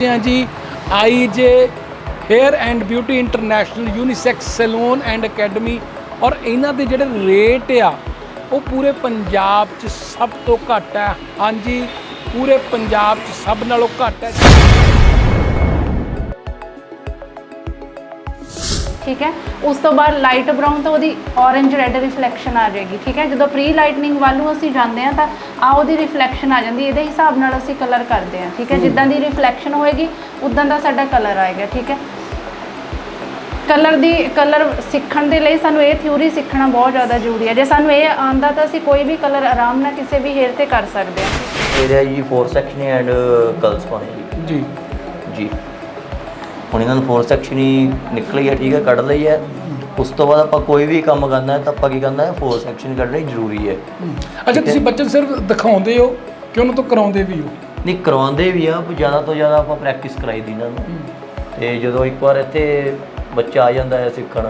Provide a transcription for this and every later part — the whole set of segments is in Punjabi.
ਹਾਂ ਜੀ IJ hair and beauty international unisex salon and academy ਔਰ ਇਹਨਾਂ ਦੇ ਜਿਹੜੇ ਰੇਟ ਆ, ਉਹ ਪੂਰੇ ਪੰਜਾਬ 'ਚ ਸਭ ਤੋਂ ਘੱਟ ਹੈ ਹਾਂਜੀ ਪੂਰੇ ਪੰਜਾਬ 'ਚ ਸਭ ਨਾਲੋਂ ਘੱਟ ਹੈ ਠੀਕ ਹੈ? ਉਸ ਤੋਂ ਬਾਅਦ ਲਾਈਟ ਬਰਾਊਨ ਤੋਂ ਉਹਦੀ orange ਰੈੱਡ ਰਿਫਲੈਕਸ਼ਨ ਆ ਜਾਏਗੀ ਠੀਕ ਹੈ? ਜਦੋਂ ਪ੍ਰੀ ਲਾਈਟਨਿੰਗ ਵੱਲ ਨੂੰ ਅਸੀਂ ਜਾਂਦੇ ਹਾਂ ਤਾਂ ਆ ਉਹਦੀ ਰਿਫਲੈਕਸ਼ਨ ਆ ਜਾਂਦੀ ਹੈ। ਇਹਦੇ ਹਿਸਾਬ ਨਾਲ ਅਸੀਂ ਕਲਰ ਕਰਦੇ ਹਾਂ ਠੀਕ ਹੈ? ਜਿੱਦਾਂ ਦੀ ਰਿਫਲੈਕਸ਼ਨ ਹੋਏਗੀ ਉਦਾਂ ਦਾ ਸਾਡਾ ਕਲਰ ਆਏਗਾ ਠੀਕ ਹੈ? ਕਲਰ ਦੀ ਕਲਰ ਸਿੱਖਣ ਦੇ ਲਈ ਸਾਨੂੰ ਇਹ ਥਿਊਰੀ ਸਿੱਖਣਾ ਬਹੁਤ ਜ਼ਿਆਦਾ ਜ਼ਰੂਰੀ ਹੈ। ਜੇ ਸਾਨੂੰ ਇਹ ਆਂਦਾ ਤਾਂ ਅਸੀਂ ਕੋਈ ਵੀ ਕਲਰ ਆਰਾਮ ਨਾਲ ਕਿਸੇ ਵੀ ਹੇਅਰ ਤੇ ਕਰ ਸਕਦੇ ਹਾਂ। ਇਹਦਾ ਜੀ ਫੋਰ ਸੈਕਸ਼ਨ ਐਂਡ ਗਰਲਸ ਪਾਣੇ ਜੀ। ਜੀ। ਹੁਣ ਇਹਨਾਂ ਨੂੰ ਫੋਰ ਸੈਕਸ਼ਨ ਹੀ ਨਿਕਲੀ ਹੈ ਠੀਕ ਹੈ ਕੱਢ ਲਈ ਹੈ। ਉਸ ਤੋਂ ਬਾਅਦ ਆਪਾਂ ਕੋਈ ਵੀ ਕੰਮ ਕਰਨਾ ਹੈ ਤਾਂ ਆਪਾਂ ਕੀ ਕਰਨਾ ਹੈ ਫੋਰ ਸੈਕਸ਼ਨ ਕੱਢਣੀ ਜ਼ਰੂਰੀ ਹੈ। ਅੱਛਾ ਤੁਸੀਂ ਬੱਚੇ ਨੂੰ ਸਿਰਫ ਦਿਖਾਉਂਦੇ ਹੋ ਕਿ ਉਹਨਾਂ ਤੋਂ ਕਰਾਉਂਦੇ ਵੀ ਹੋ? ਨਹੀਂ ਕਰਵਾਉਂਦੇ ਵੀ ਆ ਪਰ ਜ਼ਿਆਦਾ ਤੋਂ ਜ਼ਿਆਦਾ ਆਪਾਂ ਪ੍ਰੈਕਟਿਸ ਕਰਾਈ ਦੀ ਇਹਨਾਂ ਨੂੰ। ਤੇ ਜਦੋਂ ਇੱਕ ਵਾਰ ਇੱਥੇ ਬੱਚਾ ਆ ਜਾਂਦਾ ਹੈ ਸਿੱਖਣ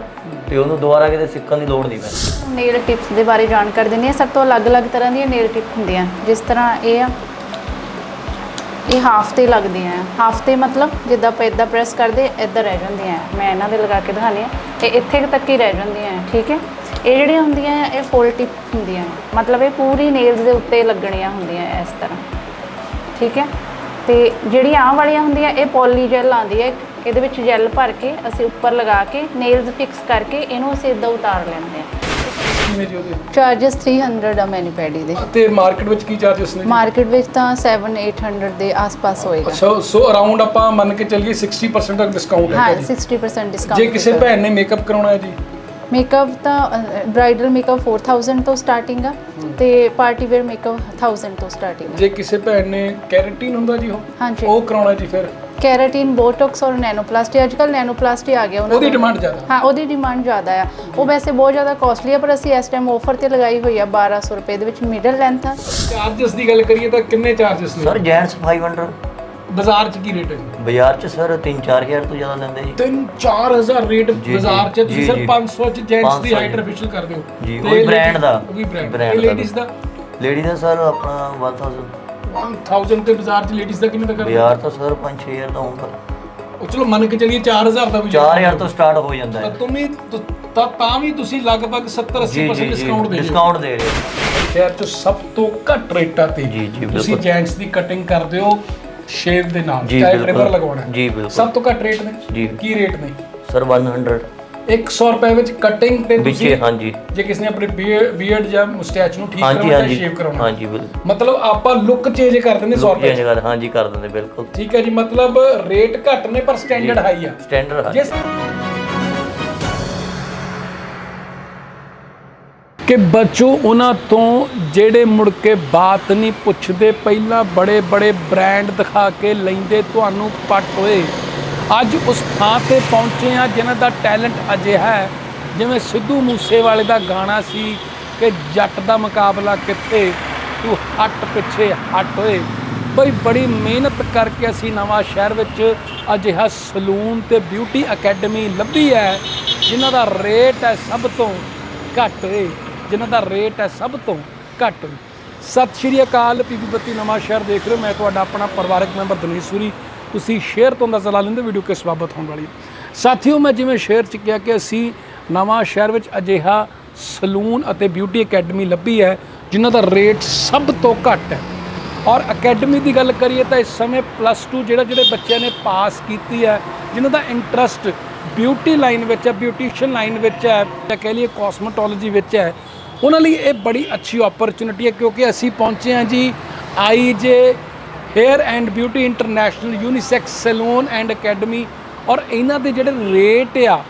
ਤੇ ਉਹਨੂੰ ਦੁਬਾਰਾ ਕਿਤੇ ਸਿੱਖਣ ਦੀ ਲੋੜ ਨਹੀਂ ਪੈਂਦੀ। ਨੇਲ ਟਿਪਸ ਦੇ ਬਾਰੇ ਜਾਣਕਾਰੀ ਦਿੰਦੀ ਹਾਂ। ਸਭ ਤੋਂ ਅਲੱਗ-ਅਲੱਗ ਤਰ੍ਹਾਂ ਦੀਆਂ ਨੇਲ ਟਿਪ ਹੁੰਦੀਆਂ ਜਿਸ ਤਰ੍ਹਾਂ ਇਹ ਆ ਇਹ ਹਾਫ ਤੇ ਲੱਗਦੀਆਂ ਆ ਹਾਫ ਤੇ ਮਤਲਬ ਜਿੱਦਾਂ ਆਪਾਂ ਇਦਾਂ ਪ੍ਰੈਸ ਕਰਦੇ ਇਦਾਂ ਰਹਿ ਜਾਂਦੀਆਂ ਆ ਮੈਂ ਇਹਨਾਂ ਦੇ ਲਗਾ ਕੇ ਦਿਖਾਣੀ ਆ ਇਹ ਇੱਥੇ ਕੁ ਤੱਕ ਹੀ ਰਹਿ ਜਾਂਦੀਆਂ ਆ ਠੀਕ ਹੈ? ਇਹ ਜਿਹੜੀਆਂ ਹੁੰਦੀਆਂ ਆ ਇਹ ਫੁੱਲ ਟਿਪ ਹੁੰਦੀਆਂ ਆ ਮਤਲਬ ਇਹ ਪੂਰੀ ਨੇਲਸ ਦੇ ਉੱਤੇ ਲੱਗਣੀਆਂ ਹੁੰਦੀਆਂ ਇਸ ਤਰ੍ਹਾਂ। ਠੀਕ ਹੈ? ਤੇ ਜਿਹੜੀ ਆਹ ਵਾਲੀਆਂ ਹੁੰਦੀਆਂ, ਇਹ ਪੋਲੀ ਜੈਲ ਆਉਂਦੀ ਹੈ। ਇਹਦੇ ਵਿੱਚ ਜੈਲ ਭਰ ਕੇ ਅਸੀਂ ਉੱਪਰ ਲਗਾ ਕੇ ਨੇਲਸ ਫਿਕਸ ਕਰਕੇ ਇਹਨੂੰ ਅਸੀਂ ਇਦਾਂ ਉਤਾਰ ਲੈਂਦੇ ਆ ਕਿੰਨੇ ਜੀ ਉਹਦੇ? ਚਾਰजेस 300 ਆ ਮੈਨੀਪੈਡੀ ਦੇ। ਤੇ ਮਾਰਕੀਟ ਵਿੱਚ ਕੀ ਚਾਰजेस ਨੇ ਮਾਰਕੀਟ ਵਿੱਚ ਤਾਂ 7 800 ਦੇ ਆਸ-ਪਾਸ ਹੋਏਗਾ। ਸੋ ਸੋ ਅਰਾਊਂਡ ਆਪਾਂ ਮੰਨ ਕੇ ਚੱਲੀਏ 60% ਤੱਕ ਡਿਸਕਾਊਂਟ ਹੈ ਹਾਂ 60% ਡਿਸਕਾਊਂਟ ਜੇ ਕਿਸੇ ਭੈਣ ਨੇ ਮੇਕਅਪ ਕਰਾਉਣਾ ਹੈ ਜੀ? ਮੇਕਅਪ ਤਾਂ ਬ੍ਰਾਈਡਲ ਮੇਕਅਪ 4000 ਤੋਂ ਸਟਾਰਟਿੰਗ ਆ ਤੇ ਪਾਰਟੀ ਵੇਅਰ ਮੇਕਅਪ 1000 ਤੋਂ ਸਟਾਰਟਿੰਗ ਜੇ ਕਿਸੇ ਭੈਣ ਨੇ ਕੈਰੇਟਿਨ ਹੁੰਦਾ ਜੀ ਉਹ? ਉਹ ਕਰਾਉਣਾ ਜੀ ਫਿਰ? ਕੈਰਾਟਿਨ ਬੋਟੌਕਸ ਔਰ ਨੈਨੋਪਲਾਸਟੀ। ਅੱਜਕੱਲ ਨੈਨੋਪਲਾਸਟੀ ਆ ਗਿਆ ਉਹਨਾਂ ਉਹਦੀ ਡਿਮਾਂਡ ਜ਼ਿਆਦਾ। ਹਾਂ ਉਹਦੀ ਡਿਮਾਂਡ ਜ਼ਿਆਦਾ ਆ। ਉਹ ਵੈਸੇ ਬਹੁਤ ਜ਼ਿਆਦਾ ਕਾਸਟਲੀ ਆ ਪਰ ਅਸੀਂ ਇਸ ਟਾਈਮ ਆਫਰ ਤੇ ਲਗਾਈ ਹੋਈ ਆ 1200 ਰੁਪਏ ਦੇ ਵਿੱਚ ਮਿਡਲ ਲੈਂਥ ਆ। ਚਾਰजेस ਦੀ ਗੱਲ ਕਰੀਏ ਤਾਂ ਕਿੰਨੇ ਚਾਰजेस ਨੇ? ਸਰ ਜੈਂਟਸ 500 ਬਾਜ਼ਾਰ 'ਚ ਕੀ ਰੇਟ ਹੈ? ਬਾਜ਼ਾਰ 'ਚ ਸਰ 3-4000 ਤੋਂ ਜ਼ਿਆਦਾ ਲੈਂਦੇ ਜੀ। 3-4000 ਰੇਟ ਬਾਜ਼ਾਰ 'ਚ ਤੁਸੀਂ ਸਰ 500 'ਚ ਜੈਂਟਸ ਦੀ ਹਾਈਟ ਆਰਟੀਫੀਸ਼ੀਅਲ ਕਰਦੇ ਹੋ ਜੀ ਉਹ ਬ੍ਰਾਂਡ ਦਾ। ਉਹ ਵੀ ਬ੍ਰਾਂਡ ਲੇਡੀਜ਼ ਦਾ। ਲੇਡੀ ਦਾ? ਸਰ ਆਪਣਾ 1000 1000 ਤੇ ਬਾਜ਼ਾਰ 'ਚ ਲੇਡੀਜ਼ ਦਾ ਕਿੰਨੇ ਦਾ ਕਰਦੇ ਬਾਜ਼ਾਰ ਤਾਂ ਸਰ 5-6000 ਦਾ ਹੋਊਗਾ ਉਹ ਚਲੋ ਮੰਨ ਕੇ ਚੱਲੀਏ 4000 ਦਾ ਵੀ 4000 ਤੋਂ ਸਟਾਰਟ ਹੋ ਜਾਂਦਾ ਹੈ ਤੁਮੀ ਤੁ- ਤਾਂ ਵੀ ਤੁਸੀਂ ਲਗਭਗ 70 ਜੀ 80% ਜੀ ਜੀ ਡਿਸਕਾਊਂਟ ਦੇ ਰਹੇ ਡਿਸਕਾਊਂਟ ਦੇ ਰਹੇ ਹੋ। ਸ਼ਹਿਰ 'ਚ ਸਭ ਤੋਂ ਘੱਟ ਰੇਟਾਂ ਤੇ ਜੀ, ਜੀ, ਤੁਸੀਂ। ਜੈਂਟਸ ਦੀ ਕਟਿੰਗ ਕਰਦੇ ਹੋ ਸ਼ੇਵ ਦੇ ਨਾਲ ਚਾਹੇ। ਟ੍ਰਿਮਰ ਲਗਵਾਉਣਾ। ਜੀ, ਬਿਲਕੁਲ। ਸਭ ਤੋਂ ਘੱਟ ਰੇਟ ਨੇ ਜੀ। ਕੀ ਰੇਟ ਨੇ ਸਰ 100 100 ਰੁਪਏ ਵਿੱਚ ਕਟਿੰਗ ਤੇ ਵਿੱਚੇ ਤੁਸੀਂ ਹਾਂਜੀ। ਜੇ ਕਿਸੇ ਨੇ ਆਪਣੇ ਬੀਅਰਡ ਜਾਂ ਮੁਸਟੈਚ ਨੂੰ ਠੀਕ ਹਾਂਜੀ ਹੈ ਹਾਂਜੀ। ਸ਼ੇਵ ਕਰਾਉਣਾ। ਹਾਂਜੀ ਬਿਲਕੁਲ ਮਤਲਬ ਆਪਾਂ ਲੁੱਕ ਚੇਂਜ ਕਰ ਦਿੰਦੇ 100 ਰੁਪਏ 'ਚ। ਚੇਂਜ ਕਰ ਹਾਂਜੀ ਕਰ ਦਿੰਦੇ ਬਿਲਕੁਲ। ਠੀਕ ਹੈ ਜੀ ਮਤਲਬ ਰੇਟ ਘੱਟ ਨੇ ਪਰ ਸਟੈਂਡਰਡ ਹਾਈ ਆ। ਸਟੈਂਡਰਡ ਹੈ ਜਿਸ ਕਿ ਬੱਚੋ ਉਹਨਾਂ ਤੋਂ ਜਿਹੜੇ ਮੁੜ ਕੇ ਬਾਤ ਨਹੀਂ ਪੁੱਛਦੇ ਪਹਿਲਾਂ ਬੜੇ ਬੜੇ ਬ੍ਰਾਂਡ ਦਿਖਾ ਕੇ ਲੈਂਦੇ ਤੁਹਾਨੂੰ ਪੱਟ ਹੋਏ। ਅੱਜ ਉਸ ਥਾਂ ਤੇ ਪਹੁੰਚੇ ਆ ਜਿਨ੍ਹਾਂ ਦਾ ਟੈਲੈਂਟ ਅਜਿਹਾ ਹੈ। ਜਿਵੇਂ ਸਿੱਧੂ ਮੂਸੇਵਾਲੇ ਦਾ ਗਾਣਾ ਸੀ ਕਿ ਜੱਟ ਦਾ ਮੁਕਾਬਲਾ ਕਿੱਥੇ, ਤੂੰ ਹੱਟ ਪਿੱਛੇ ਹੱਟ ਹੋਏ ਬਈ ਬੜੀ ਮਿਹਨਤ ਕਰਕੇ ਅਸੀਂ ਨਵਾਂ ਸ਼ਹਿਰ ਵਿੱਚ ਅਜਿਹਾ ਸਲੂਨ ਤੇ ਬਿਊਟੀ ਅਕੈਡਮੀ ਲੱਭੀ ਹੈ, ਜਿਨ੍ਹਾਂ ਦਾ ਰੇਟ ਹੈ ਸਭ ਤੋਂ ਘੱਟ ਏ ਜਿਨ੍ਹਾਂ ਦਾ ਰੇਟ ਹੈ ਸਭ ਤੋਂ ਘੱਟ ਸਤਿ ਸ਼੍ਰੀ ਅਕਾਲ ਪੀਪੀ ਬੱਤੀ ਨਵਾਂ ਸ਼ਹਿਰ ਦੇਖ ਰਹੇ ਹੋ। ਮੈਂ ਤੁਹਾਡਾ ਆਪਣਾ ਪਰਿਵਾਰਕ ਮੈਂਬਰ ਦਨੀਸ਼ ਸੂਰੀ। ਤੁਸੀਂ ਸ਼ੇਅਰ ਤੋਂ ਅੰਦਾਜ਼ਾ ਲਾ ਲੈਂਦੇ ਵੀਡੀਓ ਕਿਸ ਬਾਬਤ ਹੋਣ ਵਾਲੀ ਹੈ। ਸਾਥੀਓ, ਮੈਂ ਜਿਵੇਂ ਸ਼ੇਅਰ ਚ ਕਿਹਾ ਕਿ ਅਸੀਂ ਨਵਾਂ ਸ਼ਹਿਰ ਵਿੱਚ ਅਜਿਹਾ ਸਲੂਨ ਅਤੇ ਬਿਊਟੀ ਅਕੈਡਮੀ ਲੱਭੀ ਹੈ, ਜਿਨ੍ਹਾਂ ਦਾ ਰੇਟ ਸਭ ਤੋਂ ਘੱਟ ਹੈ ਔਰ ਅਕੈਡਮੀ ਦੀ ਗੱਲ ਕਰੀਏ ਤਾਂ ਇਸ ਸਮੇਂ ਪਲੱਸ 2 ਜਿਹੜਾ ਜਿਹੜੇ ਬੱਚਿਆਂ ਨੇ ਪਾਸ ਕੀਤੀ ਹੈ, ਜਿਨ੍ਹਾਂ ਦਾ ਇੰਟਰਸਟ ਬਿਊਟੀ ਲਾਈਨ ਵਿੱਚ ਹੈ ਬਿਊਟੀਸ਼ੀਅਨ ਲਾਈਨ ਵਿੱਚ ਹੈ, ਜਾਂ ਕਹਿ ਲਈਏ ਕਾਸਮੈਟੋਲੋਜੀ ਵਿੱਚ ਹੈ, ਉਹਨਾਂ ਲਈ ਇਹ ਬੜੀ ਅੱਛੀ ਓਪਰਚੁਨਿਟੀ ਹੈ, ਕਿਉਂਕਿ ਅਸੀਂ ਪਹੁੰਚੇ ਹਾਂ ਜੀ IJ hair and beauty international unisex salon and academy ਔਰ ਇਹਨਾਂ ਦੇ ਜਿਹੜੇ ਰੇਟ ਆ,